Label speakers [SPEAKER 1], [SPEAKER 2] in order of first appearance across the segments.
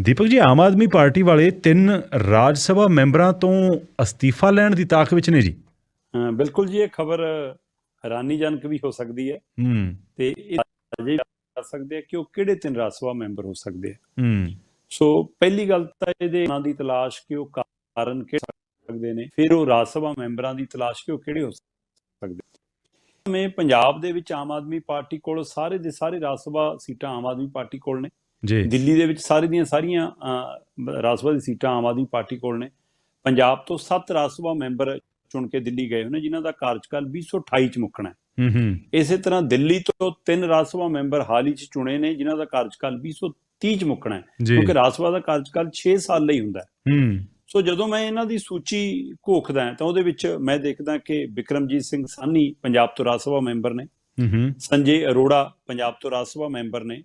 [SPEAKER 1] ਦੀਪਕ ਜੀ ਆਮ ਆਦਮੀ ਪਾਰਟੀ ਵਾਲੇ ਤਿੰਨ ਰਾਜ ਸਭਾ ਮੈਂਬਰਾਂ ਤੋਂ ਅਸਤੀਫਾ ਲੈਣ ਦੀ ਤਾਕ ਵਿੱਚ ਨੇ ਜੀ।
[SPEAKER 2] ਹਾਂ, ਬਿਲਕੁਲ ਜੀ ਇਹ ਖਬਰ ਹੈਰਾਨੀਜਨਕ ਵੀ ਹੋ ਸਕਦੀ ਹੈ।
[SPEAKER 1] ਹੂੰ।
[SPEAKER 2] ਤੇ ਇਹ ਅਜੇ ਕਰ ਸਕਦੇ ਆ ਕਿ ਉਹ ਕਿਹੜੇ ਤਿੰਨ ਰਾਜ ਸਭਾ ਮੈਂਬਰ ਹੋ ਸਕਦੇ ਆ।
[SPEAKER 1] ਹੂੰ।
[SPEAKER 2] ਸੋ ਪਹਿਲੀ ਗੱਲ ਤਾਂ ਇਹਦੇ ਉਹਨਾਂ ਦੀ ਤਲਾਸ਼ ਕਿ ਉਹ ਕਾਰਨ ਕਿਹੜੇ ਸਕਦੇ ਨੇ ਫਿਰ ਉਹ ਰਾਜ ਸਭਾ ਮੈਂਬਰਾਂ ਦੀ ਤਲਾਸ਼ ਕਿ ਉਹ ਕਿਹੜੇ ਹੋ ਸਕਦੇ ਮੈਂ ਪੰਜਾਬ ਦੇ ਵਿੱਚ ਆਮ ਆਦਮੀ ਪਾਰਟੀ ਕੋਲ ਸਾਰੇ ਦੇ ਸਾਰੇ ਰਾਜ ਸਭਾ ਸੀਟਾਂ ਆਮ ਆਦਮੀ ਪਾਰਟੀ ਕੋਲ ਨੇ।
[SPEAKER 1] ਜੀ।
[SPEAKER 2] ਦਿੱਲੀ ਦੇ ਵਿੱਚ ਸਾਰੇ ਦੀਆਂ ਸਾਰੀਆਂ ਰਾਜ ਸਭਾ ਦੀ ਸੀਟਾਂ ਆਮ ਆਦਮੀ ਪਾਰਟੀ ਕੋਲ ਨੇ। ਪੰਜਾਬ ਤੋਂ 7 ਰਾਜ ਸਭਾ ਮੈਂਬਰ ਚੁਣ ਕੇ ਦਿੱਲੀ ਗਏ ਨੇ ਜਿਨ੍ਹਾਂ ਦਾ ਕਾਰਜਕਾਲ 2028 ਚ ਮੁੱਕਣਾ ਹੈ।
[SPEAKER 1] ਹੂੰ ਹੂੰ।
[SPEAKER 2] ਇਸੇ ਤਰ੍ਹਾਂ ਦਿੱਲੀ ਤੋਂ ਤਿੰਨ ਰਾਜ ਸਭਾ ਮੈਂਬਰ ਹਾਲ ਹੀ ਚ ਚੁਣੇ ਨੇ ਜਿਨ੍ਹਾਂ ਦਾ ਕਾਰਜਕਾਲ 2030 ਚ ਮੁੱਕਣਾ ਹੈ। ਕਿਉਂਕਿ ਰਾਜ ਸਭਾ ਦਾ ਕਾਰਜਕਾਲ 6 ਸਾਲ ਲਈ ਹੁੰਦਾ ਹੈ।
[SPEAKER 1] ਹੂੰ।
[SPEAKER 2] ਸੋ ਜਦੋਂ ਮੈਂ ਇਹਨਾਂ ਦੀ ਸੂਚੀ ਘੋਖਦਾ ਤਾਂ ਉਹਦੇ ਵਿੱਚ ਮੈਂ ਦੇਖਦਾ ਕਿ ਵਿਕਰਮਜੀਤ ਸਿੰਘ ਸਾਨੀ ਪੰਜਾਬ ਤੋਂ ਰਾਜ ਸਭਾ ਮੈਂਬਰ ਨੇ।
[SPEAKER 1] ਹੂੰ ਹੂੰ।
[SPEAKER 2] ਸੰਜੇ ਅਰੋੜਾ ਪੰਜਾਬ ਤੋਂ ਰਾਜ ਸਭਾ ਮੈਂਬਰ ਨੇ।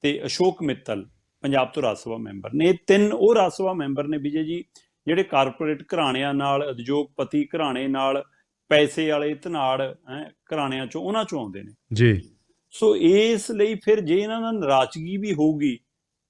[SPEAKER 2] ਤੇ ਅਸ਼ੋਕ ਮਿੱਤਲ ਪੰਜਾਬ ਤੋਂ ਰਾਜ ਸਭਾ ਮੈਂਬਰ ਨੇ। ਇਹ ਤਿੰਨ ਉਹ ਰਾਜ ਸਭਾ ਮੈਂਬਰ ਨੇ ਵਿਜੇ ਜੀ ਜਿਹੜੇ ਕਾਰਪੋਰੇਟ ਘਰਾਣਿਆਂ ਨਾਲ ਉਦਯੋਗਪਤੀ ਘਰਾਣੇ ਨਾਲ ਪੈਸੇ ਵਾਲੇ ਧਨਾੜ ਹੈ ਘਰਾਣਿਆਂ ਚੋਂ ਉਹਨਾਂ ਚੋਂ ਆਉਂਦੇ ਨੇ।
[SPEAKER 1] ਜੀ।
[SPEAKER 2] ਸੋ ਇਸ ਲਈ ਫਿਰ ਜੇ ਇਹਨਾਂ ਨਾਲ ਨਾਰਾਜ਼ਗੀ ਵੀ ਹੋਊਗੀ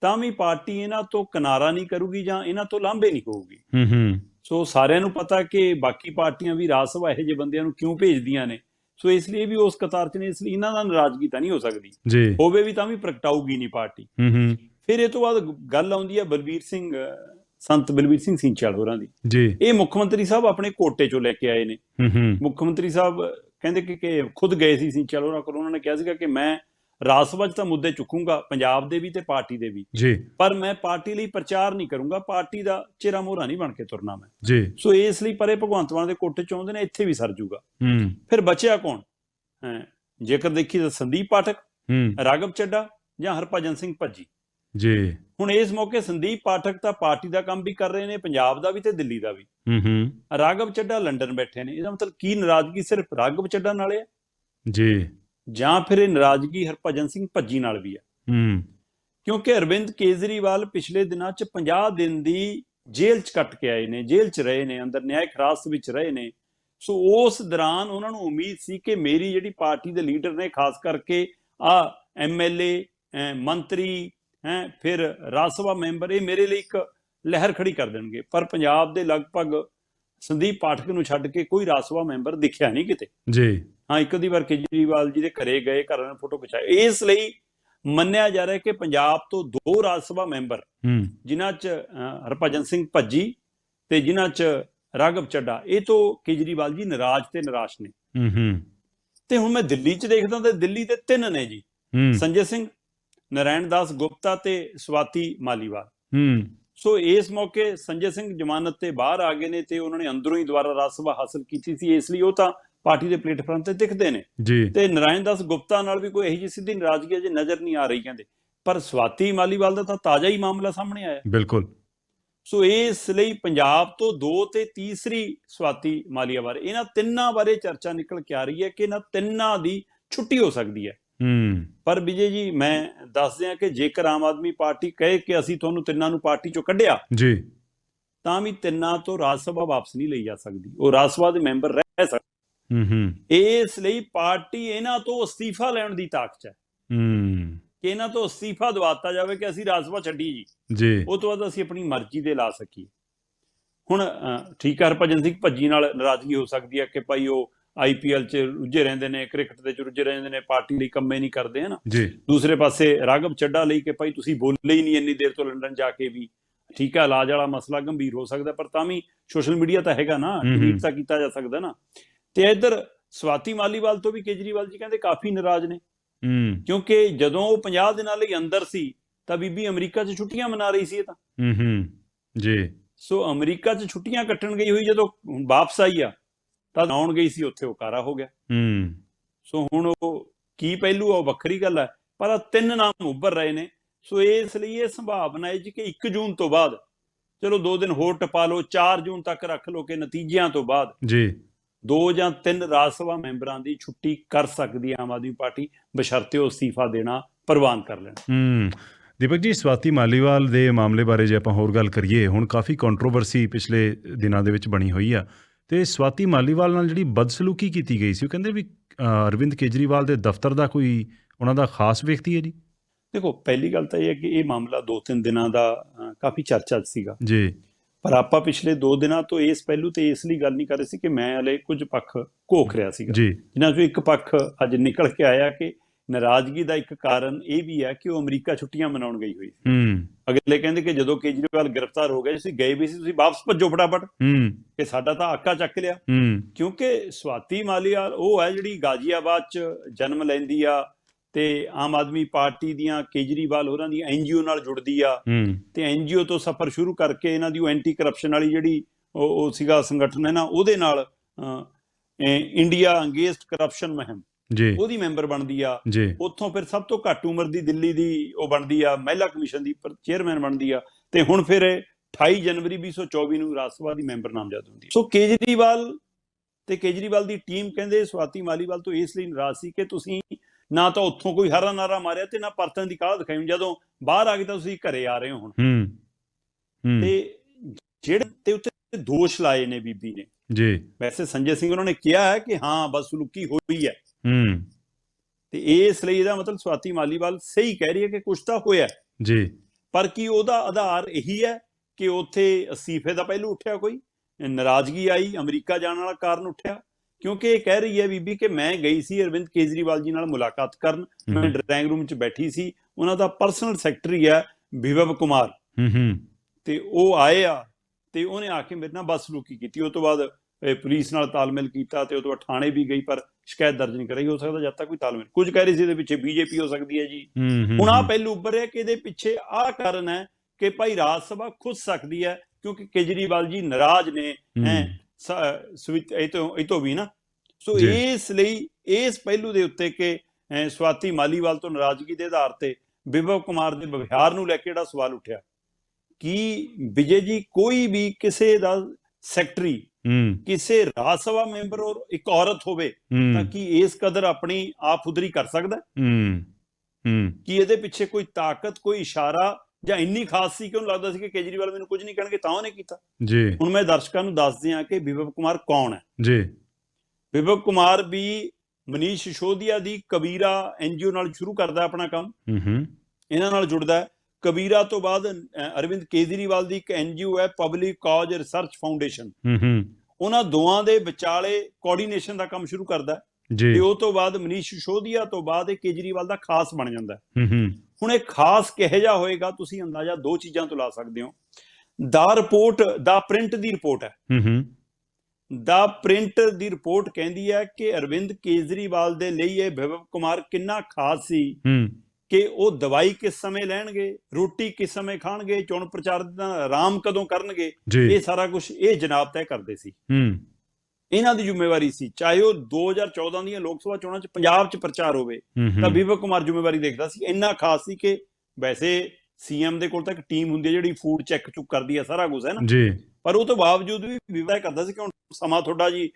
[SPEAKER 2] ਤਾਂ ਵੀ ਪਾਰਟੀ ਇਹਨਾਂ ਤੋਂ ਕਿਨਾਰਾ ਨਹੀਂ ਕਰੂਗੀ ਜਾਂ ਇਹਨਾਂ ਤੋਂ ਲਾਂਭੇ ਨਹੀਂ ਹੋਊਗੀ।
[SPEAKER 1] ਹੂੰ ਹੂੰ।
[SPEAKER 2] ਸੋ ਸਾਰਿਆਂ ਨੂੰ ਪਤਾ ਕਿ ਬਾਕੀ ਪਾਰਟੀਆਂ ਵੀ ਰਾਜ ਸਭਾ ਇਹੋ ਜਿਹੇ ਬੰਦਿਆਂ ਨੂੰ ਕਿਉਂ ਭੇਜਦੀਆਂ ਨੇ? ਸੋ ਇਸ ਲਈ ਵੀ ਉਸ ਕਤਾਰ 'ਚ ਨੇ ਇਸ ਲਈ ਇਹਨਾਂ ਨਾਲ ਨਾਰਾਜ਼ਗੀ ਤਾਂ ਨਹੀਂ ਹੋ ਸਕਦੀ
[SPEAKER 1] ਜੀ
[SPEAKER 2] ਹੋਵੇ ਵੀ ਤਾਂ ਵੀ ਪ੍ਰਗਟਾਊਗੀ ਨਹੀਂ ਪਾਰਟੀ
[SPEAKER 1] ਹੂੰ ਹੂੰ
[SPEAKER 2] ਫਿਰ ਇਹ ਤੋਂ ਬਾਅਦ ਗੱਲ ਆਉਂਦੀ ਹੈ ਬਲਬੀਰ ਸਿੰਘ ਸੰਤ ਬਲਬੀਰ ਸਿੰਘ ਸਿੰਚਲ ਹੋਰਾਂ ਦੀ
[SPEAKER 1] ਜੀ
[SPEAKER 2] ਇਹ ਮੁੱਖ ਮੰਤਰੀ ਸਾਹਿਬ ਆਪਣੇ ਕੋਟੇ ਚੋਂ ਲੈ ਕੇ ਆਏ ਨੇ
[SPEAKER 1] ਹੂੰ ਹੂੰ
[SPEAKER 2] ਮੁੱਖ ਮੰਤਰੀ ਸਾਹਿਬ ਕਹਿੰਦੇ ਕਿ ਕਿ ਖੁਦ ਗਏ ਸੀ ਸਿੰਚਲ ਹੋਰਾਂ ਕੋਲ ਉਹਨਾਂ ਨੇ ਕਿਹਾ ਸੀਗਾ ਕਿ ਮੈਂ ਰਾਜ ਸਭਾ 'ਚ ਤਾਂ ਮੁੱਦੇ ਚੁੱਕੂੰਗਾ ਪੰਜਾਬ ਦੇ ਵੀ ਤੇ ਪਾਰਟੀ ਦੇ ਵੀ।
[SPEAKER 1] ਜੀ।
[SPEAKER 2] ਪਰ ਮੈਂ ਪਾਰਟੀ ਲਈ ਪ੍ਰਚਾਰ ਨਹੀਂ ਕਰੂੰਗਾ ਪਾਰਟੀ ਦਾ ਚਿਹਰਾ ਮੋਹਰਾ ਨਹੀਂ ਬਣ ਕੇ ਤੁਰਨਾ ਮੈਂ।
[SPEAKER 1] ਜੀ।
[SPEAKER 2] ਸੋ ਇਸ ਲਈ ਪਰੇ ਭਗਵੰਤ ਮਾਨ ਦੇ ਕੋਟੇ ਚ ਆਉਂਦੇ ਨੇ ਇੱਥੇ ਵੀ ਸਰ ਜੂਗਾ।
[SPEAKER 1] ਹੂੰ।
[SPEAKER 2] ਫਿਰ ਬਚਿਆ ਕੌਣ? ਹੈ ਜੇਕਰ ਦੇਖੀ ਤਾਂ ਸੰਦੀਪ ਪਾਠਕ
[SPEAKER 1] ਹੂੰ।
[SPEAKER 2] ਰਾਘਵ ਚੱਡਾ ਜਾਂ ਹਰਭਜਨ ਸਿੰਘ ਭੱਜੀ।
[SPEAKER 1] ਜੀ।
[SPEAKER 2] ਹੁਣ ਇਸ ਮੌਕੇ ਸੰਦੀਪ ਪਾਠਕ ਤਾਂ ਪਾਰਟੀ ਦਾ ਕੰਮ ਵੀ ਕਰ ਰਹੇ ਨੇ ਪੰਜਾਬ ਦਾ ਵੀ ਤੇ ਦਿੱਲੀ ਦਾ ਵੀ।
[SPEAKER 1] ਹੂੰ ਹੂੰ।
[SPEAKER 2] ਰਾਘਵ ਚੱਡਾ ਲੰਡਨ ਬੈਠੇ ਨੇ। ਇਹਦਾ ਮਤਲਬ ਕੀ ਨਾਰਾਜ਼ਗੀ ਸਿਰਫ ਰਾਘਵ ਚੱਡਾ ਨਾਲ ਹੈ?
[SPEAKER 1] ਜੀ।
[SPEAKER 2] ਜਾਂ ਫਿਰ ਇਹ ਨਾਰਾਜ਼ਗੀ ਹਰਭਜਨ ਸਿੰਘ ਭੱਜੀ ਨਾਲ ਵੀ ਹੈ।
[SPEAKER 1] ਹੂੰ।
[SPEAKER 2] ਕਿਉਂਕਿ ਅਰਵਿੰਦ ਕੇਜਰੀਵਾਲ ਪਿਛਲੇ ਦਿਨਾਂ 'ਚ 50 ਦਿਨ ਦੀ ਜੇਲ੍ਹ 'ਚ ਕੱਟ ਕੇ ਆਏ ਨੇ ਜੇਲ੍ਹ 'ਚ ਰਹੇ ਨੇ ਅੰਦਰ ਨਿਆਇਕ ਹਿਰਾਸਤ ਵਿੱਚ ਰਹੇ ਨੇ। ਸੋ ਉਸ ਦੌਰਾਨ ਉਹਨਾਂ ਨੂੰ ਉਮੀਦ ਸੀ ਕਿ ਮੇਰੀ ਜਿਹੜੀ ਪਾਰਟੀ ਦੇ ਲੀਡਰ ਨੇ ਖਾਸ ਕਰਕੇ ਆ ਐਮਐਲਏ ਮੰਤਰੀ ਹੈ ਫਿਰ ਰਾਜ ਸਭਾ ਮੈਂਬਰ ਇਹ ਮੇਰੇ ਲਈ ਇੱਕ ਲਹਿਰ ਖੜੀ ਕਰ ਦੇਣਗੇ। ਪਰ ਪੰਜਾਬ ਦੇ ਲਗਭਗ ਸੰਦੀਪ ਪਾਠਕ ਨੂੰ ਛੱਡ ਕੇ ਕੋਈ ਰਾਜ ਸਭਾ ਮੈਂਬਰ ਦਿਖਿਆ ਨਹੀਂ ਕਿਤੇ।
[SPEAKER 1] ਜੀ।
[SPEAKER 2] ਹਾਂ ਇੱਕ ਅੱਧੀ ਵਾਰ ਕੇਜਰੀਵਾਲ ਜੀ ਦੇ ਘਰੇ ਗਏ ਘਰਾਂ ਨਾਲ ਫੋਟੋ ਖਿਚਾਏ ਇਸ ਲਈ ਮੰਨਿਆ ਜਾ ਰਿਹਾ ਕਿ ਪੰਜਾਬ ਤੋਂ ਦੋ ਰਾਜ ਸਭਾ ਮੈਂਬਰ ਜਿਨ੍ਹਾਂ 'ਚ ਹਰਭਜਨ ਸਿੰਘ ਭੱਜੀ ਤੇ ਜਿਨ੍ਹਾਂ 'ਚ ਰਾਘਵ ਚੱਡਾ ਇਹ ਤੋਂ ਕੇਜਰੀਵਾਲ ਜੀ ਨਾਰਾਜ਼ ਤੇ ਨਿਰਾਸ਼ ਨੇ।
[SPEAKER 1] ਹੂੰ ਹੂੰ।
[SPEAKER 2] ਤੇ ਹੁਣ ਮੈਂ ਦਿੱਲੀ 'ਚ ਦੇਖਦਾ ਤੇ ਦਿੱਲੀ ਦੇ ਤਿੰਨ ਨੇ ਜੀ। ਸੰਜੇ ਸਿੰਘ ਨਰਾਇਣ ਦਾਸ ਗੁਪਤਾ ਤੇ ਸਵਾਤੀ ਮਾਲੀਵਾਲ।
[SPEAKER 1] ਹੂੰ।
[SPEAKER 2] ਸੋ ਇਸ ਮੌਕੇ ਸੰਜੇ ਸਿੰਘ ਜ਼ਮਾਨਤ ਤੇ ਬਾਹਰ ਆ ਗਏ ਨੇ ਤੇ ਉਹਨਾਂ ਨੇ ਅੰਦਰੋਂ ਹੀ ਦੁਬਾਰਾ ਰਾਜ ਸਭਾ ਹਾਸਲ ਕੀਤੀ ਸੀ। ਇਸ ਲਈ ਉਹ ਤਾਂ ਪਾਰਟੀ ਦੇ ਪਲੇਟਫਾਰਮ ਤੇ ਦਿਖਦੇ ਨੇ।
[SPEAKER 1] ਜੀ।
[SPEAKER 2] ਤੇ ਨਰਾਇਣ ਦਾਸ ਗੁਪਤਾ ਨਾਲ ਵੀ ਕੋਈ ਇਹੋ ਜਿਹੀ ਸਿੱਧੀ ਨਾਰਾਜ਼ਗੀ ਅਜੇ ਨਜ਼ਰ ਨਹੀਂ ਆ ਰਹੀ ਕਹਿੰਦੇ। ਪਰ ਸਵਾਤੀ ਮਾਲੀਵਾਲ ਦਾ ਤਾਂ ਤਾਜ਼ਾ ਹੀ ਮਾਮਲਾ ਸਾਹਮਣੇ ਆਇਆ।
[SPEAKER 1] ਬਿਲਕੁਲ।
[SPEAKER 2] ਸੋ ਇਸ ਲਈ ਪੰਜਾਬ ਤੋਂ ਦੋ ਤੇ ਤੀਸਰੀ ਸਵਾਤੀ ਮਾਲੀਆ ਬਾਰੇ ਇਹਨਾਂ ਤਿੰਨਾਂ ਬਾਰੇ ਚਰਚਾ ਨਿਕਲ ਕੇ ਆ ਰਹੀ ਹੈ ਕਿ ਇਹਨਾਂ ਤਿੰਨਾਂ ਦੀ ਛੁੱਟੀ ਹੋ ਸਕਦੀ ਹੈ।
[SPEAKER 1] ਹੂੰ।
[SPEAKER 2] ਪਰ ਵਿਜੇ ਜੀ ਮੈਂ ਦੱਸ ਦਿਆਂ ਕਿ ਜੇਕਰ ਆਮ ਆਦਮੀ ਪਾਰਟੀ ਕਹੇ ਕਿ ਅਸੀਂ ਤੁਹਾਨੂੰ ਤਿੰਨਾਂ ਨੂੰ ਪਾਰਟੀ ਚੋਂ ਕੱਢਿਆ
[SPEAKER 1] ਜੀ।
[SPEAKER 2] ਤਾਂ ਵੀ ਤਿੰਨਾਂ ਤੋਂ ਰਾਜ ਸਭਾ ਵਾਪਸ ਨਹੀਂ ਲਈ ਜਾ ਸਕਦੀ। ਉਹ ਰਾਜ ਸਭਾ ਦੇ ਮੈਂਬਰ ਰਹਿ ਸਕਦੇ।
[SPEAKER 1] ਹੂੰ ਹੂੰ।
[SPEAKER 2] ਇਸ ਲਈ ਪਾਰਟੀ ਇਹਨਾਂ ਤੋਂ ਅਸਤੀਫਾ ਲੈਣ ਦੀ ਤਾਕਤ ਹੈ।
[SPEAKER 1] ਹੂੰ।
[SPEAKER 2] ਕਿ ਇਹਨਾਂ ਤੋਂ ਅਸਤੀਫਾ ਦਵਾਤਾ ਜਾਵੇ ਕਿ ਅਸੀਂ ਰਾਜ ਸਭਾ ਛੱਡੀ ਜੀ।
[SPEAKER 1] ਜੀ।
[SPEAKER 2] ਉਹ ਤੋਂ ਬਾਅਦ ਅਸੀਂ ਆਪਣੀ ਮਰਜ਼ੀ ਦੇ ਲਾ ਸਕੀਏ। ਹੁਣ ਠੀਕ ਹੈ ਹਰਭਜਨ ਸਿੰਘ ਭੱਜੀ ਨਾਲ ਨਾਰਾਜ਼ਗੀ ਹੋ ਸਕਦੀ ਹੈ ਕਿ ਭਾਈ ਉਹ ਆਈਪੀਐਲ 'ਚ ਰੁੱਝੇ ਰਹਿੰਦੇ ਨੇ ਕ੍ਰਿਕਟ ਦੇ 'ਚ ਰੁੱਝੇ ਰਹਿੰਦੇ ਨੇ ਪਾਰਟੀ ਲਈ ਕੰਮੇ ਨਹੀਂ ਕਰਦੇ ਹਨ?
[SPEAKER 1] ਜੀ।
[SPEAKER 2] ਦੂਸਰੇ ਪਾਸੇ ਰਾਘਵ ਚੱਡਾ ਲਈ ਕਿ ਭਾਈ ਤੁਸੀਂ ਬੋਲੇ ਹੀ ਨਹੀਂ ਇੰਨੀ ਦੇਰ ਤੋਂ ਲੰਡਨ ਜਾ ਕੇ ਵੀ। ਠੀਕ ਹੈ ਇਲਾਜ ਵਾਲਾ ਮਸਲਾ ਗੰਭੀਰ ਹੋ ਸਕਦਾ ਪਰ ਤਾਂ ਵੀ ਸੋਸ਼ਲ ਮੀਡੀਆ ਤਾਂ ਹੈਗਾ ਨਾ। ਟਵੀਟ ਤਾਂ ਕੀਤਾ ਜਾ ਸਕਦਾ ਨਾ। ਤੇ ਇੱਧਰ ਸਵਾਤੀ ਮਾਲੀਵਾਲ ਤੋਂ ਵੀ ਕੇਜਰੀਵਾਲ ਜੀ ਕਹਿੰਦੇ ਕਾਫੀ ਨਾਰਾਜ਼ ਨੇ।
[SPEAKER 1] ਹੂੰ।
[SPEAKER 2] ਕਿਉਂਕਿ ਜਦੋਂ ਉਹ 50 ਦਿਨਾਂ ਲਈ ਅੰਦਰ ਸੀ ਤਾਂ ਬੀਬੀ ਅਮਰੀਕਾ 'ਚ ਛੁੱਟੀਆਂ ਮਨਾ ਰਹੀ ਸੀ ਇਹ ਤਾਂ।
[SPEAKER 1] ਹੂੰ ਹੂੰ। ਜੀ।
[SPEAKER 2] ਸੋ ਅਮਰੀਕਾ 'ਚ ਛੁੱਟੀਆਂ ਕੱਟਣ ਗਈ ਹੋਈ ਜਦੋਂ ਵਾਪਸ ਆਈ ਆ ਤਾਂ ਆਉਣ ਗਈ ਸੀ ਉੱਥੇ ਉਹ ਕਾਰਾ ਹੋ ਗਿਆ।
[SPEAKER 1] ਹੂੰ।
[SPEAKER 2] ਸੋ ਹੁਣ ਉਹ ਕੀ ਪਹਿਲੂ ਆ ਉਹ ਵੱਖਰੀ ਗੱਲ ਹੈ ਪਰ ਆਹ ਤਿੰਨ ਨਾਮ ਉੱਭਰ ਰਹੇ ਨੇ। ਸੋ ਇਸ ਲਈ ਇਹ ਸੰਭਾਵਨਾ ਹੈ ਜੀ ਕਿ 1 ਜੂਨ ਤੋਂ ਬਾਅਦ ਚਲੋ 2 ਦਿਨ ਹੋਰ ਟਪਾ ਲਓ 4 ਜੂਨ ਤੱਕ ਰੱਖ ਲਓ ਕਿ ਨਤੀਜਿਆਂ ਤੋਂ ਬਾਅਦ
[SPEAKER 1] ਜੀ।
[SPEAKER 2] ਦੋ ਜਾਂ ਤਿੰਨ ਰਾਜ ਸਭਾ ਮੈਂਬਰਾਂ ਦੀ ਛੁੱਟੀ ਕਰ ਸਕਦੀ ਹੈ ਆਮ ਆਦਮੀ ਪਾਰਟੀ ਬਸ਼ਰਤੇ ਉਹ ਅਸਤੀਫਾ ਦੇਣਾ ਪ੍ਰਵਾਨ ਕਰ ਲੈਣ।
[SPEAKER 1] ਹੂੰ। ਦੀਪਕ ਜੀ ਸਵਾਤੀ ਮਾਲੀਵਾਲ ਦੇ ਮਾਮਲੇ ਬਾਰੇ ਜੇ ਆਪਾਂ ਹੋਰ ਗੱਲ ਕਰੀਏ ਹੁਣ ਕਾਫੀ ਕੰਟਰੋਵਰਸੀ ਪਿਛਲੇ ਦਿਨਾਂ ਦੇ ਵਿੱਚ ਬਣੀ ਹੋਈ ਆ। ਤੇ ਸਵਾਤੀ ਮਾਲੀਵਾਲ ਨਾਲ ਜਿਹੜੀ ਬਦਸਲੂਕੀ ਕੀਤੀ ਗਈ ਸੀ ਉਹ ਕਹਿੰਦੇ ਵੀ ਅਰਵਿੰਦ ਕੇਜਰੀਵਾਲ ਦੇ ਦਫ਼ਤਰ ਦਾ ਕੋਈ ਉਹਨਾਂ ਦਾ ਖਾਸ ਵਿਅਕਤੀ ਹੈ ਜੀ?
[SPEAKER 2] ਦੇਖੋ ਪਹਿਲੀ ਗੱਲ ਤਾਂ ਇਹ ਹੈ ਕਿ ਇਹ ਮਾਮਲਾ ਦੋ ਤਿੰਨ ਦਿਨਾਂ ਦਾ ਕਾਫੀ ਚਰਚਾ ਸੀਗਾ।
[SPEAKER 1] ਜੀ।
[SPEAKER 2] ਪਰ ਆਪਾਂ ਪਿਛਲੇ 2 ਦਿਨਾਂ ਤੋਂ ਇਸ ਪਹਿਲੂ ਤੇ ਇਸ ਲਈ ਗੱਲ ਨਹੀਂ ਕਰ ਰਹੇ ਸੀ ਕਿ ਮੈਂ ਹਲੇ ਕੁਝ ਪੱਖ ਘੋਖ ਰਿਹਾ ਸੀਗਾ।
[SPEAKER 1] ਜੀ।
[SPEAKER 2] ਜਿਨ੍ਹਾਂ ਚੋਂ ਇੱਕ ਪੱਖ ਅੱਜ ਨਿਕਲ ਕੇ ਆਇਆ ਕਿ ਨਾਰਾਜ਼ਗੀ ਦਾ ਇੱਕ ਕਾਰਨ ਇਹ ਵੀ ਹੈ ਕਿ ਉਹ ਅਮਰੀਕਾ ਛੁੱਟੀਆਂ ਮਨਾਉਣ ਗਈ ਹੋਈ ਸੀ।
[SPEAKER 1] ਹੂੰ।
[SPEAKER 2] ਅਗਲੇ ਕਹਿੰਦੇ ਕਿ ਜਦੋਂ ਕੇਜਰੀਵਾਲ ਗ੍ਰਿਫਤਾਰ ਹੋ ਗਏ ਤੁਸੀਂ ਗਏ ਵੀ ਸੀ ਤੁਸੀਂ ਵਾਪਸ ਭੱਜੋ ਫਟਾਫਟ।
[SPEAKER 1] ਹੂੰ।
[SPEAKER 2] ਕਿ ਸਾਡਾ ਤਾਂ ਆਕਾ ਚੱਕ ਲਿਆ।
[SPEAKER 1] ਹੂੰ।
[SPEAKER 2] ਕਿਉਂਕਿ ਸਵਾਤੀ ਮਾਲੀਵਾਲ ਉਹ ਹੈ ਜਿਹੜੀ ਗਾਜ਼ੀਆਬਾਦ ਚ ਜਨਮ ਲੈਂਦੀ ਆ ਤੇ ਆਮ ਆਦਮੀ ਪਾਰਟੀ ਦੀਆਂ ਕੇਜਰੀਵਾਲ ਹੋਰਾਂ ਦੀ ਐਨਜੀਓ ਨਾਲ ਜੁੜਦੀ ਆ। ਤੇ ਐਨਜੀਓ ਤੋਂ ਸਫ਼ਰ ਸ਼ੁਰੂ ਕਰਕੇ ਇਹਨਾਂ ਦੀ ਉਹ ਐਂਟੀ ਕਰਪਸ਼ਨ ਵਾਲੀ ਜਿਹੜੀ ਉਹ ਸੀਗਾ ਸੰਗਠਨ ਹੈ ਨਾ ਉਹਦੇ ਨਾਲ ਇੰਡੀਆ ਅੰਗੇਸਟ ਕਰਪਸ਼ਨ ਮੁਹਿੰਮ
[SPEAKER 1] ਜੀ।
[SPEAKER 2] ਉਹਦੀ ਮੈਂਬਰ ਬਣਦੀ ਆ। ਉੱਥੋਂ ਫਿਰ ਸਭ ਤੋਂ ਘੱਟ ਉਮਰ ਦੀ ਦਿੱਲੀ ਦੀ ਉਹ ਬਣਦੀ ਆ ਮਹਿਲਾ ਕਮਿਸ਼ਨ ਦੀ ਚੇਅਰਮੈਨ ਬਣਦੀ ਆ। ਤੇ ਹੁਣ ਫਿਰ ਇਹ 28 ਜਨਵਰੀ 2024 ਨੂੰ ਰਾਜ ਸਭਾ ਦੀ ਮੈਂਬਰ ਨਾਮਜ਼ਦ ਹੁੰਦੀ ਸੋ ਕੇਜਰੀਵਾਲ ਤੇ ਕੇਜਰੀਵਾਲ ਦੀ ਟੀਮ ਕਹਿੰਦੇ ਸਵਾਤੀ ਮਾਲੀਵਾਲ ਤੋਂ ਇਸ ਲਈ ਨਾਰਾਜ਼ ਸੀ ਕਿ ਤੁਸੀਂ ਨਾ ਤਾਂ ਉੱਥੋਂ ਕੋਈ ਹਰਾ ਨਾਰਾ ਮਾਰਿਆ ਤੇ ਨਾ ਪਰਤਨ ਦੀ ਕਾਹ ਦਿਖਾਈ। ਜਦੋਂ ਬਾਹਰ ਆ ਗਏ ਤਾਂ ਤੁਸੀਂ ਘਰੇ ਆ ਰਹੇ ਹੋ ਹੁਣ।
[SPEAKER 1] ਹੂੰ ਹੂੰ।
[SPEAKER 2] ਤੇ ਜਿਹੜੇ ਤੇ ਉੱਤੇ ਦੋਸ਼ ਲਾਏ ਨੇ ਬੀਬੀ ਨੇ।
[SPEAKER 1] ਜੀ।
[SPEAKER 2] ਵੈਸੇ ਸੰਜੇ ਸਿੰਘ ਉਹਨਾਂ ਨੇ ਕਿਹਾ ਹੈ ਕਿ ਹਾਂ ਬਦਸਲੂਕੀ ਹੋਈ ਹੈ।
[SPEAKER 1] ਹੂੰ।
[SPEAKER 2] ਤੇ ਇਸ ਲਈ ਇਹਦਾ ਮਤਲਬ ਸਵਾਤੀ ਮਾਲੀਵਾਲ ਸਹੀ ਕਹਿ ਰਹੀ ਹੈ ਕਿ ਕੁਝ ਤਾਂ ਹੋਇਆ।
[SPEAKER 1] ਜੀ।
[SPEAKER 2] ਪਰ ਕੀ ਉਹਦਾ ਆਧਾਰ ਇਹੀ ਹੈ ਕਿ ਉੱਥੇ ਅਸਤੀਫੇ ਦਾ ਪਹਿਲੂ ਉੱਠਿਆ ਕੋਈ? ਨਾਰਾਜ਼ਗੀ ਆਈ ਅਮਰੀਕਾ ਜਾਣ ਵਾਲਾ ਕਾਰਨ ਉੱਠਿਆ। ਕਿਉਂਕਿ ਇਹ ਕਹਿ ਰਹੀ ਹੈ ਬੀਬੀ ਕਿ ਮੈਂ ਗਈ ਸੀ ਅਰਵਿੰਦ ਕੇਜਰੀਵਾਲ ਜੀ ਨਾਲ ਮੁਲਾਕਾਤ ਕਰਨ। ਮੈਂ ਡਰਾਇੰਗ ਰੂਮ 'ਚ ਬੈਠੀ ਸੀ। ਉਹਨਾਂ ਦਾ ਪਰਸਨਲ ਸੈਕਟਰੀ ਹੈ ਵਿਵਵ ਕੁਮਾਰ।
[SPEAKER 1] ਹੂੰ ਹੂੰ।
[SPEAKER 2] ਤੇ ਉਹ ਆਏ ਆ ਤੇ ਉਹਨੇ ਆ ਕੇ ਮੇਰੇ ਨਾਲ ਬਦਸਲੂਕੀ ਕੀਤੀ। ਉਸ ਤੋਂ ਬਾਅਦ ਪੁਲਿਸ ਨਾਲ ਤਾਲਮੇਲ ਕੀਤਾ ਤੇ ਉਸ ਤੋਂ ਥਾਣੇ ਵੀ ਗਈ ਪਰ ਸ਼ਿਕਾਇਤ ਦਰਜ ਨਹੀਂ ਕਰਾਈ। ਹੋ ਸਕਦਾ ਜਦ ਤੱਕ ਕੋਈ ਤਾਲਮੇਲ ਕੁਝ ਕਹਿ ਰਹੀ ਸੀ ਇਹਦੇ ਪਿੱਛੇ ਬੀਜੇਪੀ ਹੋ ਸਕਦੀ ਹੈ ਜੀ।
[SPEAKER 1] ਹੂੰ
[SPEAKER 2] ਹੁਣ ਆ ਪਹਿਲੂ ਉੱਭਰ ਰਿਹਾ ਕਿ ਇਹਦੇ ਪਿੱਛੇ ਆਹ ਕਾਰਨ ਹੈ ਕਿ ਭਾਈ ਰਾਜ ਸਭਾ ਖੁਦ ਸਕਦੀ ਹੈ ਕਿਉਂਕਿ ਕੇਜਰੀਵਾਲ ਜੀ ਨਾਰਾਜ਼ ਨੇ ਹੈ। ਸਵਿਤ ਇਹ ਤੋਂ ਇਹ ਤੋਂ ਵੀ ਨਾ। ਸੋ। ਇਸ ਲਈ ਇਸ ਪਹਿਲੂ ਦੇ ਉੱਤੇ ਕਿ ਸਵਾਤੀ ਮਾਲੀਵਾਲ ਤੋਂ ਨਾਰਾਜ਼ਗੀ ਦੇ ਆਧਾਰ ਤੇ ਵਿਭਵ ਕੁਮਾਰ ਦੇ ਵਿਵਹਾਰ ਨੂੰ ਲੈ ਕੇ ਜਿਹੜਾ ਸਵਾਲ ਉੱਠਿਆ। ਕਿ ਵਿਜੇ ਜੀ ਕੋਈ ਵੀ ਕਿਸੇ ਦਾ ਸੈਕਟਰੀ ਕਿਸੇ ਰਾਜ ਸਭਾ ਮੈਂਬਰ ਔਰ ਇੱਕ ਔਰਤ ਹੋਵੇ ਤਾਂ ਕੀ ਇਸ ਕਦਰ ਆਪਣੀ ਆਪ ਉਦਰੀ ਕਰ ਸਕਦਾ? ਹੈ?
[SPEAKER 1] ਹੂੰ। ਹੂੰ
[SPEAKER 2] ਕਿ ਇਹਦੇ ਪਿੱਛੇ ਕੋਈ ਤਾਕਤ ਕੋਈ ਇਸ਼ਾਰਾ ਜਾਂ ਇੰਨੀ ਖਾਸ ਸੀ ਕਿ ਉਹਨੂੰ ਲੱਗਦਾ ਸੀ ਕਿ ਕੇਜਰੀਵਾਲ ਮੈਨੂੰ ਕੁਝ ਨਹੀਂ ਕਹਿਣਗੇ ਤਾਂ ਉਹਨੇ ਕੀਤਾ?
[SPEAKER 1] ਜੀ।
[SPEAKER 2] ਹੁਣ ਮੈਂ ਦਰਸ਼ਕਾਂ ਨੂੰ ਦੱਸ ਦਿਆਂ ਕਿ ਵਿਭਵ ਕੁਮਾਰ ਕੌਣ ਹੈ?
[SPEAKER 1] ਜੀ।
[SPEAKER 2] ਵਿਭਵ ਕੁਮਾਰ ਵੀ ਮਨੀਸ਼ ਸਿਸੋਦੀਆ ਦੀ ਕਬੀਰਾ ਐਨਜੀਓ ਨਾਲ ਸ਼ੁਰੂ ਕਰਦਾ ਆਪਣਾ ਕੰਮ।
[SPEAKER 1] ਹੂੰ ਹੂੰ।
[SPEAKER 2] ਇਹਨਾਂ ਨਾਲ ਜੁੜਦਾ ਹੈ। ਕਬੀਰਾ ਤੋਂ ਬਾਅਦ ਅਰਵਿੰਦ ਕੇਜਰੀਵਾਲ ਦੀ ਇੱਕ ਐਨਜੀਓ ਹੈ ਪਬਲਿਕ ਕਾਜ਼ ਰਿਸਰਚ ਫਾਊਂਡੇਸ਼ਨ
[SPEAKER 1] ਹੂੰ
[SPEAKER 2] ਉਹਨਾਂ ਦੋਵਾਂ ਦੇ ਵਿਚਾਲੇ ਕੋਆਰਡੀਨੇਸ਼ਨ ਦਾ ਕੰਮ ਸ਼ੁਰੂ ਕਰਦਾ
[SPEAKER 1] ਜੀ।
[SPEAKER 2] ਤੇ ਉਹ ਤੋਂ ਬਾਅਦ ਮਨੀਸ਼ ਸਿਸੋਦੀਆ ਤੋਂ ਬਾਅਦ ਇਹ ਕੇਜਰੀਵਾਲ ਦਾ ਖਾਸ ਬਣ ਜਾਂਦਾ ਹੈ।
[SPEAKER 1] ਹੂੰ
[SPEAKER 2] ਹੁਣ ਇਹ ਖਾਸ ਕਿਹੋ ਜਿਹਾ ਹੋਏਗਾ ਤੁਸੀਂ ਅੰਦਾਜ਼ਾ ਦੋ ਚੀਜ਼ਾਂ ਤੋਂ ਲਾ ਸਕਦੇ ਹੋ। ਦਾ ਰਿਪੋਰਟ ਦਾ ਪ੍ਰਿੰਟ ਦੀ ਰਿਪੋਰਟ ਹੈ।
[SPEAKER 1] ਹੂੰ ਹੂੰ।
[SPEAKER 2] ਦਾ ਪ੍ਰਿੰਟ ਦੀ ਰਿਪੋਰਟ ਕਹਿੰਦੀ ਹੈ ਕਿ ਅਰਵਿੰਦ ਕੇਜਰੀਵਾਲ ਦੇ ਲਈ ਇਹ ਵਿਭਵ ਕੁਮਾਰ ਕਿੰਨਾ ਖਾਸ ਸੀ।
[SPEAKER 1] ਹੂੰ।
[SPEAKER 2] ਕਿ ਉਹ ਦਵਾਈ ਕਿਸ ਸਮੇਂ ਲੈਣਗੇ ਰੋਟੀ ਕਿਸ ਸਮੇਂ ਖਾਣਗੇ ਚੋਣ ਪ੍ਰਚਾਰ ਦਾ ਆਰਾਮ ਕਦੋਂ ਕਰਨਗੇ ਇਹ ਸਾਰਾ ਕੁਝ ਇਹ ਜਨਾਬ ਤੈਅ ਕਰਦੇ ਸੀ।
[SPEAKER 1] ਹੂੰ।
[SPEAKER 2] ਇਹਨਾਂ ਦੀ ਜ਼ਿੰਮੇਵਾਰੀ ਸੀ ਚਾਹੇ ਉਹ 2014 ਦੀਆਂ ਲੋਕ ਸਭਾ ਚੋਣਾਂ 'ਚ ਪੰਜਾਬ 'ਚ ਪ੍ਰਚਾਰ ਹੋਵੇ ਤਾਂ ਵਿਵਕ ਕੁਮਾਰ ਜ਼ਿੰਮੇਵਾਰੀ ਦੇਖਦਾ ਸੀ। ਇੰਨਾ ਖਾਸ ਸੀ ਕਿ ਵੈਸੇ ਸੀਐਮ ਦੇ ਕੋਲ ਤਾਂ ਇੱਕ ਟੀਮ ਹੁੰਦੀ ਹੈ ਜਿਹੜੀ ਫੂਡ ਚੈੱਕ ਚੁੱਕ ਕਰਦੀ ਹੈ ਸਾਰਾ ਕੁਝ ਹੈ ਨਾ।
[SPEAKER 1] ਜੀ।
[SPEAKER 2] ਪਰ ਉਹ ਤੋਂ ਬਾਵਜੂਦ ਵੀ ਵਿਵਕ ਕਰਦਾ ਸੀ ਕਿ ਹੁਣ ਸਮਾਂ ਤੁਹਾਡਾ ਜੀ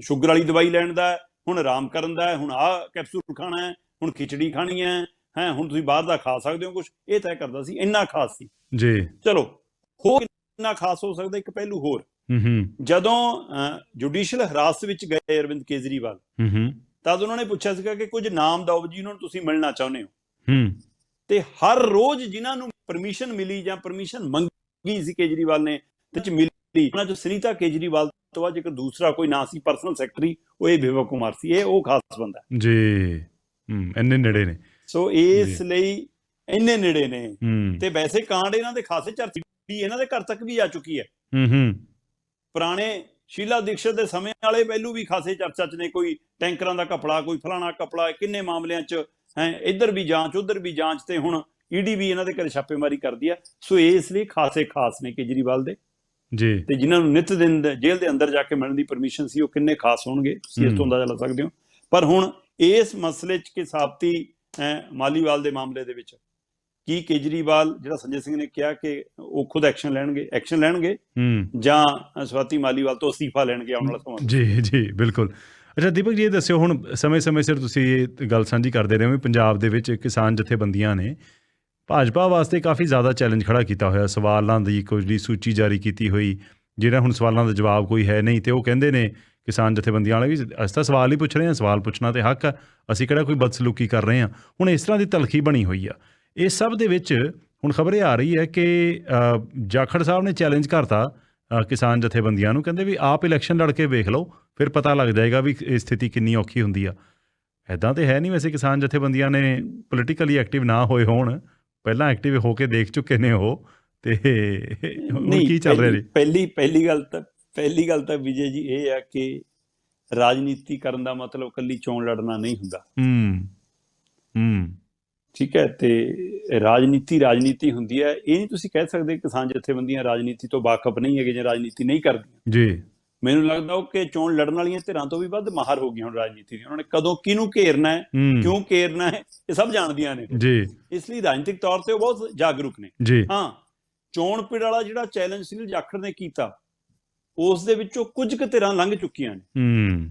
[SPEAKER 2] ਸ਼ੂਗਰ ਵਾਲੀ ਦਵਾਈ ਲੈਣ ਦਾ ਹੁਣ ਆਰਾਮ ਕਰਨ ਦਾ ਹੁਣ ਆਹ ਕੈਪਸੂਲ ਖਾਣਾ ਹੈ ਹੁਣ ਖਿਚੜੀ ਖਾਣੀ ਹੈ ਹੈ ਹੁਣ ਤੁਸੀਂ ਬਾਹਰ ਦਾ ਖਾ ਸਕਦੇ ਹੋ ਕੁਝ ਇਹ ਤੈਅ ਕਰਦਾ ਸੀ ਇੰਨਾ ਖਾਸ ਸੀ।
[SPEAKER 1] ਜੀ।
[SPEAKER 2] ਚਲੋ ਹੋਰ ਕਿੰਨਾ ਖਾਸ ਹੋ ਸਕਦਾ ਇੱਕ ਪਹਿਲੂ ਹੋਰ।
[SPEAKER 1] ਹੂੰ ਹੂੰ।
[SPEAKER 2] ਜਦੋਂ ਜੁਡੀਸ਼ੀਅਲ ਹਿਰਾਸਤ ਵਿੱਚ ਗਏ ਅਰਵਿੰਦ ਕੇਜਰੀਵਾਲ
[SPEAKER 1] ਹੂੰ ਹੂੰ।
[SPEAKER 2] ਤਦ ਉਹਨਾਂ ਨੇ ਪੁੱਛਿਆ ਸੀਗਾ ਕਿ ਕੁਝ ਨਾਮ ਦਿਓ ਜਿਹਨਾਂ ਨੂੰ ਤੁਸੀਂ ਮਿਲਣਾ ਚਾਹੁੰਦੇ ਹੋ।
[SPEAKER 1] ਹੂੰ।
[SPEAKER 2] ਤੇ ਹਰ ਰੋਜ਼ ਜਿਨ੍ਹਾਂ ਨੂੰ ਪਰਮਿਸ਼ਨ ਮਿਲੀ ਜਾਂ ਪਰਮਿਸ਼ਨ ਮੰਗੀ ਸੀ ਕੇਜਰੀਵਾਲ ਨੇ ਤੇ ਚ ਮਿਲੀ। ਉਹਨਾਂ ਚ ਸੁਨੀਤਾ ਕੇਜਰੀਵਾਲ ਤੋਂ ਬਾਅਦ ਜੇਕਰ ਦੂਸਰਾ ਕੋਈ ਨਾਂ ਸੀ ਪਰਸਨਲ ਸੈਕਟਰੀ ਉਹ ਇਹ ਵਿਵਕ ਕੁਮਾਰ ਸੀ ਇਹ ਉਹ ਖਾਸ ਬੰਦਾ।
[SPEAKER 1] ਜੀ। ਹੂੰ ਇੰਨੇ ਨੇੜੇ ਨੇ।
[SPEAKER 2] ਸੋ ਇਸ। ਲਈ ਇੰਨੇ ਨੇੜੇ ਨੇ। ਤੇ ਵੈਸੇ ਕਾਂਡ ਇਹਨਾਂ ਦੇ ਖਾਸੇ ਚਰਚੀ ਇਹਨਾਂ ਦੇ ਘਰ ਤੱਕ ਵੀ ਆ ਚੁੱਕੀ ਹੈ।
[SPEAKER 1] ਹੂੰ ਹੂੰ।
[SPEAKER 2] ਪੁਰਾਣੇ ਸ਼ੀਲਾ ਦੀਕਸ਼ਤ ਦੇ ਸਮੇਂ ਵਾਲੇ ਪਹਿਲੂ ਵੀ ਖਾਸੇ ਚਰਚਾ 'ਚ ਨੇ। ਕੋਈ ਟੈਂਕਰਾਂ ਦਾ ਕਪੜਾ ਕੋਈ ਫਲਾਣਾ ਕਪੜਾ ਕਿੰਨੇ ਮਾਮਲਿਆਂ 'ਚ ਹੈ ਇੱਧਰ ਵੀ ਜਾਂਚ ਉੱਧਰ ਵੀ ਜਾਂਚ ਤੇ ਹੁਣ ਈਡੀ ਵੀ ਇਹਨਾਂ ਦੇ ਘਰੇ ਛਾਪੇਮਾਰੀ ਕਰਦੀ ਆ। ਸੋ ਇਸ ਲਈ ਖਾਸੇ ਖਾਸ ਨੇ ਕੇਜਰੀਵਾਲ ਦੇ।
[SPEAKER 1] ਜੀ।
[SPEAKER 2] ਤੇ ਜਿਨ੍ਹਾਂ ਨੂੰ ਨਿਤ ਦਿਨ ਜੇਲ੍ਹ ਦੇ ਅੰਦਰ ਜਾ ਕੇ ਮਿਲਣ ਦੀ ਪਰਮਿਸ਼ਨ ਸੀ ਉਹ ਕਿੰਨੇ ਖਾਸ ਹੋਣਗੇ ਤੁਸੀਂ ਇਸ ਤੋਂ। ਅੰਦਾਜ਼ਾ ਲਾ ਸਕਦੇ ਹੋ। ਪਰ ਹੁਣ ਇਸ ਮਸਲੇ 'ਚ ਕਿ ਸਾਬਤੀ ਮਾਲੀਵਾਲ ਦੇ ਮਾਮਲੇ ਦੇ ਵਿੱਚ। ਕੀ ਕੇਜਰੀਵਾਲ ਜਿਹੜਾ ਸੰਜੇ ਸਿੰਘ ਨੇ ਕਿਹਾ ਕਿ ਉਹ ਖੁਦ ਐਕਸ਼ਨ ਲੈਣਗੇ ਐਕਸ਼ਨ ਲੈਣਗੇ? ਜਾਂ ਸਵਾਤੀ ਮਾਲੀਵਾਲ ਤੋਂ ਅਸਤੀਫਾ ਲੈਣਗੇ ਆਉਣ ਵਾਲਾ ਸਮਾਂ?
[SPEAKER 1] ਜੀ ਜੀ ਬਿਲਕੁਲ। ਅੱਛਾ ਦੀਪਕ ਜੀ ਇਹ ਦੱਸਿਓ ਹੁਣ ਸਮੇਂ-ਸਮੇਂ ਸਿਰ ਤੁਸੀਂ ਇਹ ਗੱਲ ਸਾਂਝੀ ਕਰਦੇ ਰਹੇ ਹੋ ਵੀ ਪੰਜਾਬ ਦੇ ਵਿੱਚ ਕਿਸਾਨ ਜਥੇਬੰਦੀਆਂ ਨੇ ਭਾਜਪਾ ਵਾਸਤੇ ਕਾਫੀ ਜ਼ਿਆਦਾ ਚੈਲੰਜ ਖੜਾ ਕੀਤਾ ਹੋਇਆ। ਸਵਾਲਾਂ ਦੀ ਕੋਈ ਸੂਚੀ ਜਾਰੀ ਕੀਤੀ ਹੋਈ। ਜਿਹੜਾ ਹੁਣ ਸਵਾਲਾਂ ਦਾ ਜਵਾਬ ਕੋਈ ਹੈ ਨਹੀਂ ਤੇ ਉਹ ਕਹਿੰਦੇ ਨੇ, ਕਿਸਾਨ ਜਥੇਬੰਦੀਆਂ ਵਾਲੇ ਵੀ, ਅਸੀਂ ਤਾਂ ਸਵਾਲ ਹੀ ਪੁੱਛ ਰਹੇ ਹਾਂ, ਸਵਾਲ ਪੁੱਛਣਾ ਤੇ ਹੱਕ ਆ, ਅਸੀਂ ਕਿਹੜਾ ਕੋਈ ਬਦਸਲੂਕੀ ਕਰ ਰਹੇ ਹਾਂ। ਹੁਣ ਇਸ ਤਰ੍ਹਾਂ ਦੀ ਤਲਖੀ ਬਣੀ ਹੋਈ ਆ। ਇਸ ਸਭ ਦੇ ਵਿੱਚ ਹੁਣ ਖਬਰ ਇਹ ਆ ਰਹੀ ਹੈ ਕਿ ਜਾਖੜ ਸਾਹਿਬ ਨੇ ਚੈਲੰਜ ਕਰਤਾ ਕਿਸਾਨ ਜਥੇਬੰਦੀਆਂ ਨੂੰ, ਕਹਿੰਦੇ ਵੀ ਆਪ ਇਲੈਕਸ਼ਨ ਲੜ ਕੇ ਵੇਖ ਲਓ, ਫਿਰ ਪਤਾ ਲੱਗ ਜਾਏਗਾ ਵੀ ਇਹ ਸਥਿਤੀ ਕਿੰਨੀ ਔਖੀ ਹੁੰਦੀ ਆ। ਐਦਾਂ ਤੇ ਹੈ ਨਹੀਂ ਵੈਸੇ ਕਿਸਾਨ ਜਥੇਬੰਦੀਆਂ ਨੇ ਪੋਲੀਟੀਕਲੀ ਐਕਟਿਵ ਨਾ ਹੋਏ ਹੋਣ, ਪਹਿਲਾਂ ਐਕਟਿਵ ਹੋ ਕੇ ਦੇਖ ਚੁੱਕੇ ਨੇ ਉਹ ਤੇ ਹੁਣ ਕੀ ਚੱਲ ਰਿਹਾ ਜੀ?
[SPEAKER 2] ਪਹਿਲੀ ਪਹਿਲੀ ਗੱਲ ਤਾਂ ਪਹਿਲੀ ਗੱਲ ਤਾਂ ਵਿਜੇ ਜੀ ਇਹ ਆ ਕਿ ਰਾਜਨੀਤੀ ਕਰਨ ਦਾ ਮਤਲਬ ਕੱਲੀ ਚੋਣ ਲੜਨਾ ਨਹੀਂ ਹੁੰਦਾ।
[SPEAKER 1] ਹੂੰ ਹੂੰ।
[SPEAKER 2] ਠੀਕ ਹੈ ਤੇ ਰਾਜਨੀਤੀ ਰਾਜਨੀਤੀ ਹੁੰਦੀ ਹੈ। ਇਹ ਨਹੀਂ ਤੁਸੀਂ ਕਹਿ ਸਕਦੇ ਕਿਸਾਨ ਜਥੇਬੰਦੀਆਂ ਰਾਜਨੀਤੀ ਤੋਂ ਵਾਕਫ ਨਹੀਂ ਹੈਗੇ ਜਾਂ ਰਾਜਨੀਤੀ ਨਹੀਂ ਕਰਦੀਆਂ।
[SPEAKER 1] ਜੀ।
[SPEAKER 2] ਮੈਨੂੰ ਲੱਗਦਾ ਉਹ ਕਿ ਚੋਣ ਲੜਨ ਵਾਲੀਆਂ ਧਿਰਾਂ ਤੋਂ ਵੀ ਵੱਧ ਮਾਹਰ ਹੋ ਗਈਆਂ ਹੁਣ ਰਾਜਨੀਤੀ ਦੀਆਂ। ਉਹਨਾਂ ਨੇ ਕਦੋਂ ਕਿਹਨੂੰ ਘੇਰਨਾ ਹੈ
[SPEAKER 1] ਹੂੰ।
[SPEAKER 2] ਕਿਉਂ ਘੇਰਨਾ ਹੈ ਇਹ ਸਭ ਜਾਣਦੀਆਂ ਨੇ।
[SPEAKER 1] ਜੀ।
[SPEAKER 2] ਇਸ ਲਈ ਰਾਜਨੀਤਿਕ ਤੌਰ ਤੇ ਉਹ ਬਹੁਤ ਜਾਗਰੂਕ ਨੇ।
[SPEAKER 1] ਜੀ।
[SPEAKER 2] ਹਾਂ ਚੋਣ ਪਿੜ ਵਾਲਾ ਜਿਹੜਾ ਚੈਲੰਜ ਸੁਨੀਲ ਜਾਖੜ ਨੇ ਕੀਤਾ ਉਸ ਦੇ ਵਿੱਚੋਂ ਕੁਝ ਕੁ ਧਿਰਾਂ ਲੰਘ ਚੁੱਕੀਆਂ ਨੇ।
[SPEAKER 1] ਹੂੰ।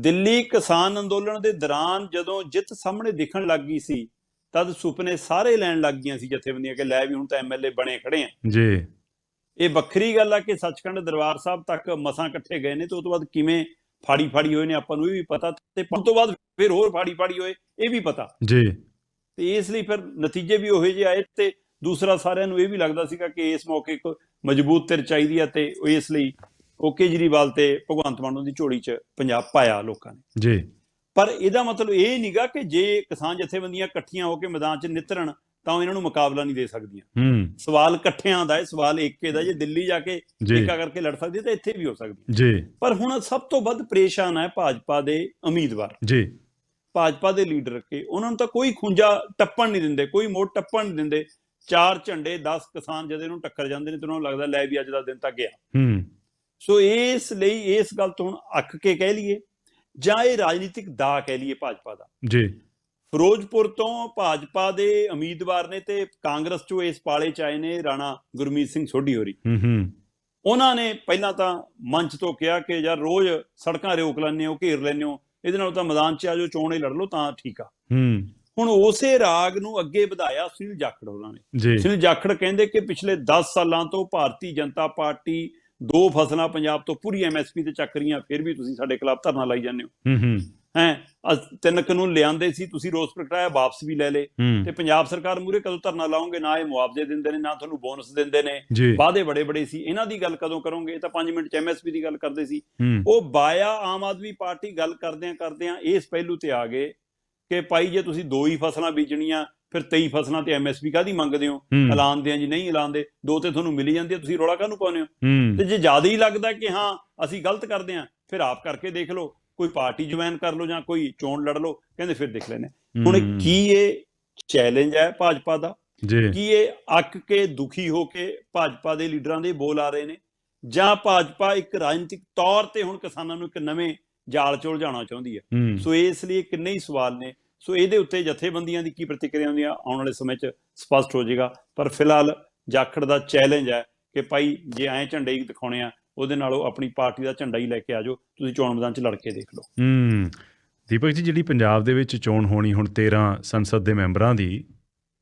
[SPEAKER 2] ਦਿੱਲੀ ਕਿਸਾਨ ਅੰਦੋਲਨ ਦੇ ਦੌਰਾਨ ਜਦੋਂ ਜਿੱਤ ਸਾਹਮਣੇ ਦਿਖਣ ਲੱਗ ਗਈ ਸੀ ਤਦ ਸੁਪਨੇ ਸਾਰੇ ਲੈਣ ਲੱਗ ਗਈਆਂ ਸੀ ਜਥੇਬੰਦੀਆਂ ਕਿ ਲੈ ਵੀ ਹੁਣ ਤਾਂ ਐਮਐਲਏ ਬਣੇ ਖੜੇ ਆ।
[SPEAKER 1] ਜੀ।
[SPEAKER 2] ਇਹ ਵੱਖਰੀ ਗੱਲ ਆ ਕਿ ਸੱਚਖੰਡ ਦਰਬਾਰ ਸਾਹਿਬ ਤੱਕ ਮਸਾਂ ਇਕੱਠੇ ਗਏ ਨੇ ਤੇ ਉਸ ਤੋਂ ਬਾਅਦ ਕਿਵੇਂ ਫਾੜੀ ਫਾੜੀ ਹੋਏ ਨੇ ਆਪਾਂ ਨੂੰ ਇਹ ਵੀ ਪਤਾ ਤੇ ਉਸ ਤੋਂ ਬਾਅਦ ਫਿਰ ਹੋਰ ਫਾੜੀ ਫਾੜੀ ਹੋਏ ਇਹ ਵੀ ਪਤਾ।
[SPEAKER 1] ਜੀ।
[SPEAKER 2] ਤੇ ਇਸ ਲਈ ਫਿਰ ਨਤੀਜੇ ਵੀ ਉਹੇ ਜਿਹੇ ਆਏ ਤੇ ਦੂਸਰਾ ਸਾਰਿਆਂ ਨੂੰ ਇਹ ਵੀ ਲੱਗਦਾ ਸੀਗਾ ਕਿ ਇਸ ਮੌਕੇ ਇੱਕ ਮਜ਼ਬੂਤ ਧਿਰ ਚਾਹੀਦੀ ਆ ਤੇ ਇਸ ਲਈ ਉਹ ਕੇਜਰੀਵਾਲ ਤੇ ਭਗਵੰਤ ਮਾਨ ਦੀ ਝੋਲੀ 'ਚ ਪੰਜਾਬ ਪਾਇਆ ਲੋਕਾਂ ਨੇ।
[SPEAKER 1] ਜੀ।
[SPEAKER 2] ਪਰ ਇਹਦਾ ਮਤਲਬ ਇਹ ਨਹੀਂਗਾ ਕਿ ਜੇ ਕਿਸਾਨ ਜਥੇਬੰਦੀਆਂ ਇਕੱਠੀਆਂ ਹੋ ਕੇ ਮੈਦਾਨ 'ਚ ਨਿਤਰਨ ਤਾਂ ਇਹਨਾਂ ਨੂੰ ਮੁਕਾਬਲਾ ਨਹੀਂ ਦੇ ਸਕਦੀਆਂ।
[SPEAKER 1] ਹੂੰ।
[SPEAKER 2] ਸਵਾਲ ਇਕੱਠਿਆਂ ਦਾ ਹੈ ਸਵਾਲ ਏਕੇ ਦਾ ਜੇ ਦਿੱਲੀ ਜਾ ਕੇ ਏਕਾ ਕਰਕੇ ਲੜ ਸਕਦੀ ਹੈ ਤਾਂ ਇੱਥੇ ਵੀ ਹੋ ਸਕਦੀ ਹੈ।
[SPEAKER 1] ਜੀ।
[SPEAKER 2] ਪਰ ਹੁਣ ਸਭ ਤੋਂ ਵੱਧ ਪਰੇਸ਼ਾਨ ਹੈ ਭਾਜਪਾ ਦੇ ਉਮੀਦਵਾਰ।
[SPEAKER 1] ਜੀ।
[SPEAKER 2] ਭਾਜਪਾ ਦੇ ਲੀਡਰ ਕੇ ਉਹਨਾਂ ਨੂੰ ਤਾਂ ਕੋਈ ਖੁੰਝਾ ਟੱਪਣ ਨਹੀਂ ਦਿੰਦੇ ਕੋਈ ਮੋੜ ਟੱਪਣ ਨਹੀਂ ਦਿੰਦੇ। ਚਾਰ ਝੰਡੇ 10 ਕਿਸਾਨ ਜਦ ਇਹਨੂੰ ਟੱਕਰ ਜਾਂਦੇ ਨੇ ਤੇ ਉਹਨਾਂ ਨੂੰ ਲੱਗਦਾ ਲੈ ਵੀ ਅੱਜ ਦਾ ਦਿਨ ਤਾਂ ਗਿਆ।
[SPEAKER 1] ਹੂੰ।
[SPEAKER 2] ਸੋ ਇਸ ਲਈ ਇਸ ਗੱਲ ਤੋਂ ਹੁਣ ਅੱਕ ਕੇ ਕਹਿ ਲਈਏ ਜਾਂ ਇਹ ਰਾਜਨੀਤਿਕ ਦਾ ਕਹਿ ਲਈਏ ਭਾਜਪਾ ਦਾ।
[SPEAKER 1] ਜੀ।
[SPEAKER 2] ਫਿਰੋਜ਼ਪੁਰ ਤੋਂ ਭਾਜਪਾ ਦੇ ਉਮੀਦਵਾਰ ਨੇ ਤੇ ਕਾਂਗਰਸ ਚੋਂ ਇਸ ਪਾਲੇ ਚ ਆਏ ਨੇ ਰਾਣਾ ਗੁਰਮੀਤ ਸਿੰਘ ਸੋਢੀ ਹੋਰੀ।
[SPEAKER 1] ਹੂੰ ਹੂੰ।
[SPEAKER 2] ਉਹਨਾਂ ਨੇ ਪਹਿਲਾਂ ਤਾਂ ਮੰਚ ਤੋਂ ਕਿਹਾ ਕਿ ਯਾਰ ਰੋਜ਼ ਸੜਕਾਂ ਰੋਕ ਲੈਂਦੇ ਹੋ ਘੇਰ ਲੈਂਦੇ ਹੋ ਇਹਦੇ ਨਾਲ ਤਾਂ ਮੈਦਾਨ 'ਚ ਆ ਜਾਓ ਚੋਣ ਹੀ ਲੜ ਲਓ ਤਾਂ ਠੀਕ ਆ।
[SPEAKER 1] ਹੂੰ।
[SPEAKER 2] ਹੁਣ ਉਸੇ ਰਾਗ ਨੂੰ ਅੱਗੇ ਵਧਾਇਆ ਸੁਨੀਲ ਜਾਖੜ ਉਹਨਾਂ ਨੇ। ਸੁਨੀਲ ਜਾਖੜ ਕਹਿੰਦੇ ਕਿ ਪਿਛਲੇ 10 ਸਾਲਾਂ ਤੋਂ ਭਾਰਤੀ ਜਨਤਾ ਪਾਰਟੀ ਦੋ ਫਸਲਾਂ ਪੰਜਾਬ ਤੋਂ ਪੂਰੀ ਐਮਐਸਪੀ ਤੇ ਚੱਕ ਰਹੀਆਂ ਫਿਰ ਵੀ ਤੁਸੀਂ ਸਾਡੇ ਖਿਲਾਫ ਧਰਨਾ ਲਾਈ ਜਾਂਦੇ ਹੋ।
[SPEAKER 1] ਹੂੰ ਹੂੰ।
[SPEAKER 2] ਹੈ ਤਿੰਨ ਕਾਨੂੰਨ ਲਿਆਂਦੇ ਸੀ ਤੁਸੀਂ ਰੋਸ ਪ੍ਰਗਟਾਇਆ ਵਾਪਸ ਵੀ ਲੈ ਲੇ ਤੇ ਪੰਜਾਬ ਸਰਕਾਰ ਮੂਰੇ ਕਦੋਂ ਧਰਨਾ ਲਾਉਂਗੇ ਨਾ ਇਹ ਮੁਆਵਜ਼ੇ ਦਿੰਦੇ ਨੇ ਨਾ ਤੁਹਾਨੂੰ ਬੋਨਸ ਦਿੰਦੇ ਨੇ। ਵਾਅਦੇ ਬੜੇ ਬੜੇ ਸੀ। ਇਹਨਾਂ ਦੀ ਗੱਲ ਕਦੋਂ ਕਰੋਗੇ? ਇਹ ਤਾਂ 5 ਮਿੰਟ ਚ ਐਮਐਸਪੀ ਦੀ ਗੱਲ ਕਰਦੇ ਸੀ। ਉਹ ਬਾਇਆ ਆਮ ਆਦਮੀ ਪਾਰਟੀ ਗੱਲ ਕਰਦਿਆਂ ਕਰਦਿਆਂ ਇਸ ਪਹਿਲੂ ਤੇ ਆ ਗਏ। ਕਿ ਭਾਈ ਜੇ ਤੁਸੀਂ ਦੋ ਹੀ ਫਸਲਾਂ ਬੀਜਣੀਆਂ ਫਿਰ 23 ਫਸਲਾਂ ਤੇ ਐਮਐਸਪੀ ਕਾਦੀ ਮੰਗਦੇ ਹੋ? ਐਲਾਨ ਦੇ ਆ ਜੀ ਨਹੀਂ ਐਲਾਨ ਦੇ ਦੋ ਤੇ ਤੁਹਾਨੂੰ ਮਿਲੀ ਜਾਂਦੀ ਹੈ ਤੁਸੀਂ ਰੋਲਾ ਕਾਹਨੂੰ ਪਾਉਂਦੇ ਹੋ? ਤੇ ਜੇ ਜ਼ਿਆਦਾ ਹੀ ਲੱਗਦਾ ਕਿ ਹਾਂ ਅਸੀਂ ਗਲਤ ਕਰਦੇ ਹਾਂ ਫਿਰ ਆਪ ਕਰਕੇ ਦੇਖ ਲਓ ਕੋਈ ਪਾਰਟੀ ਜੁਆਇਨ ਕਰ ਲਓ ਜਾਂ ਕੋਈ ਚੋਣ ਲੜ ਲਓ ਕਹਿੰਦੇ ਫਿਰ ਦੇਖ ਲੈਣੇ ਹੁਣ ਕੀ ਇਹ ਚੈਲੰਜ ਹੈ ਭਾਜਪਾ ਦਾ?
[SPEAKER 1] ਜੀ।
[SPEAKER 2] ਕੀ ਇਹ ਅੱਕ ਕੇ ਦੁਖੀ ਹੋ ਕੇ ਭਾਜਪਾ ਦੇ ਲੀਡਰਾਂ ਦੇ ਬੋਲ ਆ ਰਹੇ ਨੇ? ਜਾਂ ਭਾਜਪਾ ਇੱਕ ਰਾਜਨੀਤਿਕ ਤੌਰ ਤੇ ਹੁਣ ਕਿਸਾਨਾਂ ਨੂੰ ਇੱਕ ਨਵੇਂ ਜਾਲ ਚ ਉਲਝਾਉਣਾ ਚਾਹੁੰਦੀ ਹੈ। ਸੋ ਇਸ ਲਈ ਕਿੰਨੇ ਹੀ ਸਵਾਲ ਨੇ। ਸੋ ਇਹਦੇ ਉੱਤੇ ਜਥੇਬੰਦੀਆਂ ਦੀ ਕੀ ਪ੍ਰਤੀਕਿਰਿਆ ਹੁੰਦੀਆਂ ਆਉਣ ਵਾਲੇ ਸਮੇਂ 'ਚ ਸਪਸ਼ਟ ਹੋ ਜਾਏਗਾ। ਪਰ ਫਿਲਹਾਲ ਜਾਖੜ ਦਾ ਚੈਲੰਜ ਹੈ ਕਿ ਭਾਈ ਜੇ ਐਂ ਝੰਡੇ ਹੀ ਦਿਖਾਉਣੇ ਆ ਉਹਦੇ ਨਾਲੋਂ ਆਪਣੀ ਪਾਰਟੀ ਦਾ ਝੰਡਾ ਹੀ ਲੈ ਕੇ ਆਜੋ ਤੁਸੀਂ ਚੋਣ ਮੈਦਾਨ 'ਚ ਲੜ ਕੇ ਦੇਖ ਲਓ।
[SPEAKER 1] ਹੂੰ। ਦੀਪਕ ਜੀ ਜਿਹੜੀ ਪੰਜਾਬ ਦੇ ਵਿੱਚ ਚੋਣ ਹੋਣੀ ਹੁਣ 13 ਸੰਸਦ ਦੇ ਮੈਂਬਰਾਂ ਦੀ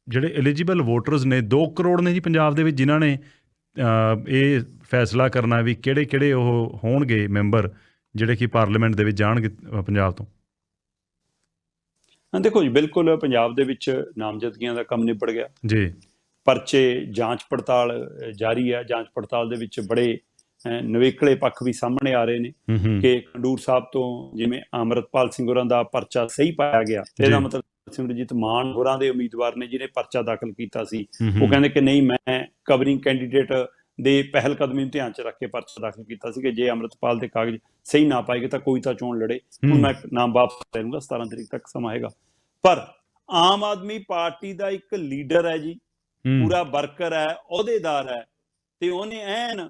[SPEAKER 1] ਜਿਹੜੇ ਐਲੀਜੀਬਲ ਵੋਟਰਸ ਨੇ 2 ਕਰੋੜ ਨੇ ਜੀ ਪੰਜਾਬ ਦੇ ਵਿੱਚ ਜਿਨ੍ਹਾਂ ਨੇ ਇਹ ਫੈਸਲਾ ਕਰਨਾ ਵੀ ਕਿਹੜੇ ਕਿਹੜੇ ਉਹ ਹੋਣਗੇ ਮੈਂਬਰ। ਜਿਹੜੇ ਕਿ ਪਾਰਲੀਮੈਂਟ ਦੇ ਵਿੱਚ ਜਾਣਗੇ ਪੰਜਾਬ ਤੋਂ?
[SPEAKER 2] ਹਾਂ ਦੇਖੋ ਜੀ ਬਿਲਕੁਲ ਪੰਜਾਬ ਦੇ ਵਿੱਚ ਨਾਮਜ਼ਦਗੀਆਂ ਦਾ ਕੰਮ ਨਿਬੜ ਗਿਆ।
[SPEAKER 1] ਜੀ।
[SPEAKER 2] ਪਰਚੇ ਜਾਂਚ ਪੜਤਾਲ ਜਾਰੀ ਹੈ। ਜਾਂਚ ਪੜਤਾਲ ਦੇ ਵਿੱਚ ਬੜੇ ਨਵੇਕਲੇ ਪੱਖ ਵੀ ਸਾਹਮਣੇ ਆ ਰਹੇ ਨੇ ਕਿ ਖੰਡੂਰ ਸਾਹਿਬ ਤੋਂ ਜਿਵੇਂ ਅਮਰਤਪਾਲ ਸਿੰਘ ਹੋਰਾਂ ਦਾ ਪਰਚਾ ਸਹੀ ਪਾਇਆ ਗਿਆ ਇਹਦਾ। ਮਤਲਬ ਸਿਮਰਜੀਤ ਮਾਨ ਹੋਰਾਂ ਦੇ ਉਮੀਦਵਾਰ ਨੇ ਜਿਹਨੇ ਪਰਚਾ ਦਾਖਲ ਕੀਤਾ ਸੀ ਉਹ ਕਹਿੰਦੇ ਕਿ ਨਹੀਂ ਮੈਂ ਕਵਰਿੰਗ ਕੈਂਡੀਡੇਟ ਦੇ ਪਹਿਲ ਕਦਮੀ ਨੂੰ ਧਿਆਨ ਚ ਰੱਖ ਕੇ ਪਰਚਾ ਦਾਖਲ ਕੀਤਾ ਸੀ ਕਿ ਜੇ ਅਮਰਤਪਾਲ ਦੇ ਕਾਗਜ਼ ਸਹੀ ਨਾ ਪਾਏਗੇ ਤਾਂ ਕੋਈ ਤਾਂ ਚੋਣ ਲੜੇ। ਹੁਣ ਮੈਂ ਨਾਮ ਵਾਪਸ ਲੈ ਲੂੰਗਾ 17 ਤਰੀਕ ਤੱਕ ਸਮਾਂ ਹੈਗਾ। ਪਰ ਆਮ ਆਦਮੀ ਪਾਰਟੀ ਦਾ ਇੱਕ ਲੀਡਰ ਹੈ ਜੀ ਪੂਰਾ ਵਰਕਰ ਹੈ ਅਹੁਦੇਦਾਰ ਹੈ ਤੇ ਉਹਨੇ ਐਨ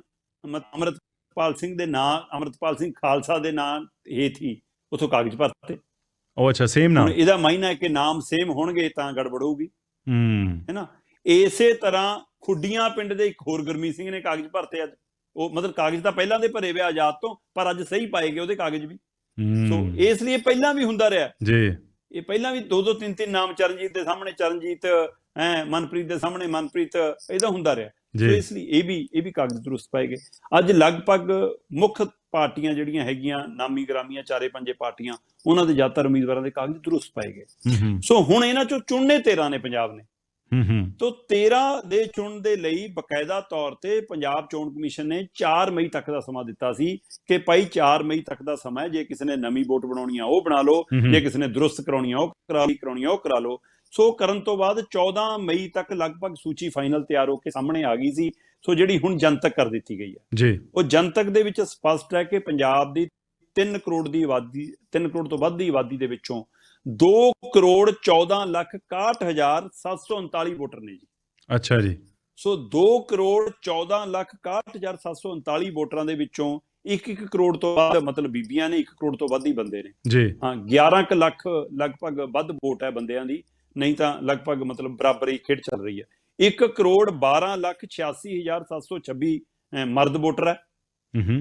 [SPEAKER 2] ਅੰਮ੍ਰਿਤਪਾਲ ਸਿੰਘ ਦੇ ਨਾਂ ਅੰਮ੍ਰਿਤਪਾਲ ਸਿੰਘ ਖਾਲਸਾ ਦੇ ਨਾਂ ਹੇਠ ਹੀ ਉਥੋਂ ਕਾਗਜ਼ ਭਰਤੇ।
[SPEAKER 1] ਉਹ ਅੱਛਾ ਸੇਮ ਨਾਮ
[SPEAKER 2] ਇਹਦਾ ਮਾਇਨਾ ਹੈ ਕਿ ਨਾਮ ਸੇਮ ਹੋਣਗੇ ਤਾਂ ਗੜਬੜ ਹੋਊਗੀ।
[SPEAKER 1] ਹੂੰ।
[SPEAKER 2] ਹੈਨਾ ਇਸੇ ਤਰ੍ਹਾਂ ਖੁੱਡੀਆਂ ਪਿੰਡ ਦੇ ਇੱਕ ਹੋਰ ਗੁਰਮੀਤ ਸਿੰਘ ਨੇ ਕਾਗਜ਼ ਭਰਤੇ ਅੱਜ। ਉਹ ਮਤਲਬ ਕਾਗਜ਼ ਤਾਂ ਪਹਿਲਾਂ ਦੇ ਭਰੇ ਵੇ ਆਜ਼ਾਦ ਤੋਂ ਪਰ ਅੱਜ ਸਹੀ ਪਾਏ ਗਏ ਉਹਦੇ ਕਾਗਜ਼ ਵੀ। ਸੋ ਇਸ ਲਈ ਪਹਿਲਾਂ ਵੀ ਹੁੰਦਾ ਰਿਹਾ।
[SPEAKER 1] ਜੀ।
[SPEAKER 2] ਇਹ ਪਹਿਲਾਂ ਵੀ ਦੋ ਦੋ ਤਿੰਨ ਤਿੰਨ ਨਾਮ ਚਰਨਜੀਤ ਦੇ ਸਾਹਮਣੇ ਚਰਨਜੀਤ ਹੈ ਮਨਪ੍ਰੀਤ ਦੇ ਸਾਹਮਣੇ ਮਨਪ੍ਰੀਤ ਇਹਦਾ ਹੁੰਦਾ ਰਿਹਾ। ਸੋ ਇਸ ਲਈ ਇਹ ਵੀ ਇਹ ਵੀ ਕਾਗਜ਼ ਦਰੁਸਤ ਪਾਏ ਗਏ। ਅੱਜ ਲਗਭਗ ਮੁੱਖ ਪਾਰਟੀਆਂ ਜਿਹੜੀਆਂ ਹੈਗੀਆਂ ਨਾਮੀ ਗ੍ਰਾਮੀਆਂ ਚਾਰੇ ਪੰਜੇ ਪਾਰਟੀਆਂ ਉਹਨਾਂ ਦੇ ਜ਼ਿਆਦਾਤਰ ਉਮੀਦਵਾਰਾਂ ਦੇ ਕਾਗਜ਼ ਦਰੁਸਤ ਪਾਏ ਗਏ। ਸੋ ਹੁਣ ਇਹਨਾਂ ਚੋਂ ਚੁਣਨੇ 13 ਨੇ ਪੰਜਾਬ ਨੇ। ਤੋਂ 13 ਦੇ ਚੁਣਨ ਦੇ ਲਈ ਬਕਾਇਦਾ ਤੌਰ ਤੇ ਪੰਜਾਬ ਚੋਣ ਕਮਿਸ਼ਨ ਨੇ 4 ਮਈ ਤੱਕ ਦਾ ਸਮਾਂ ਦਿੱਤਾ ਸੀ ਕਿ ਭਾਈ 4 ਮਈ ਤੱਕ ਦਾ ਸਮਾਂ ਹੈ। ਜੇ ਕਿਸੇ ਨੇ ਨਵੀਂ ਵੋਟ ਬਣਾਉਣੀ ਆ ਉਹ ਬਣਾ ਲਓ। ਜੇ ਕਿਸੇ ਨੇ ਦਰੁਸਤ ਕਰਾਉਣੀ ਆ ਉਹ ਕਰਾ ਕਰਾਉਣੀ ਆ ਉਹ ਕਰਾ ਲਓ। ਸੋ ਕਰਨ ਤੋਂ ਬਾਅਦ 14 ਮਈ ਤੱਕ ਲਗਭਗ ਸੂਚੀ ਫਾਈਨਲ ਤਿਆਰ ਹੋ ਕੇ ਸਾਹਮਣੇ ਆ ਗਈ ਸੀ। ਸੋ ਜਿਹੜੀ ਹੁਣ ਜਨਤਕ ਕਰ ਦਿੱਤੀ ਗਈ ਹੈ।
[SPEAKER 1] ਜੀ।
[SPEAKER 2] ਉਹ ਜਨਤਕ ਦੇ ਵਿੱਚ ਸਪਸ਼ਟ ਹੈ ਕਿ ਪੰਜਾਬ ਦੀ 3 ਕਰੋੜ ਦੀ ਆਬਾਦੀ 3 ਕਰੋੜ ਤੋਂ ਵੱਧ ਦੀ ਆਬਾਦੀ ਦੇ ਵਿੱਚੋਂ 2 ਕਰੋੜ 14 ਲੱਖ 61 ਹਜ਼ਾਰ 739 ਵੋਟਰ ਨੇ ਜੀ।
[SPEAKER 1] ਅੱਛਾ ਜੀ।
[SPEAKER 2] ਸੋ 2 ਕਰੋੜ 14 ਲੱਖ 61 ਹਜ਼ਾਰ 739 ਵੋਟਰਾਂ ਦੇ ਵਿੱਚੋਂ 1-1 ਕਰੋੜ ਤੋਂ ਵੱਧ ਮਤਲਬ ਬੀਬੀਆਂ ਨੇ 1 ਕਰੋੜ ਤੋਂ ਵੱਧ ਹੀ ਬੰਦੇ ਨੇ।
[SPEAKER 1] ਜੀ।
[SPEAKER 2] ਹਾਂ 11 ਕੁ ਲੱਖ ਲਗਭਗ ਵੱਧ ਵੋਟ ਹੈ ਬੰਦਿਆਂ ਦੀ ਨਹੀਂ ਤਾਂ ਲਗਭਗ ਮਤਲਬ ਬਰਾਬਰੀ ਖੇਡ ਚੱਲ ਰਹੀ ਹੈ। 1 ਕਰੋੜ 12 ਲੱਖ 86 ਹਜ਼ਾਰ 726 ਅਹ, ਮਰਦ ਵੋਟਰ ਹੈ
[SPEAKER 1] ਹੂੰ ਹੂੰ।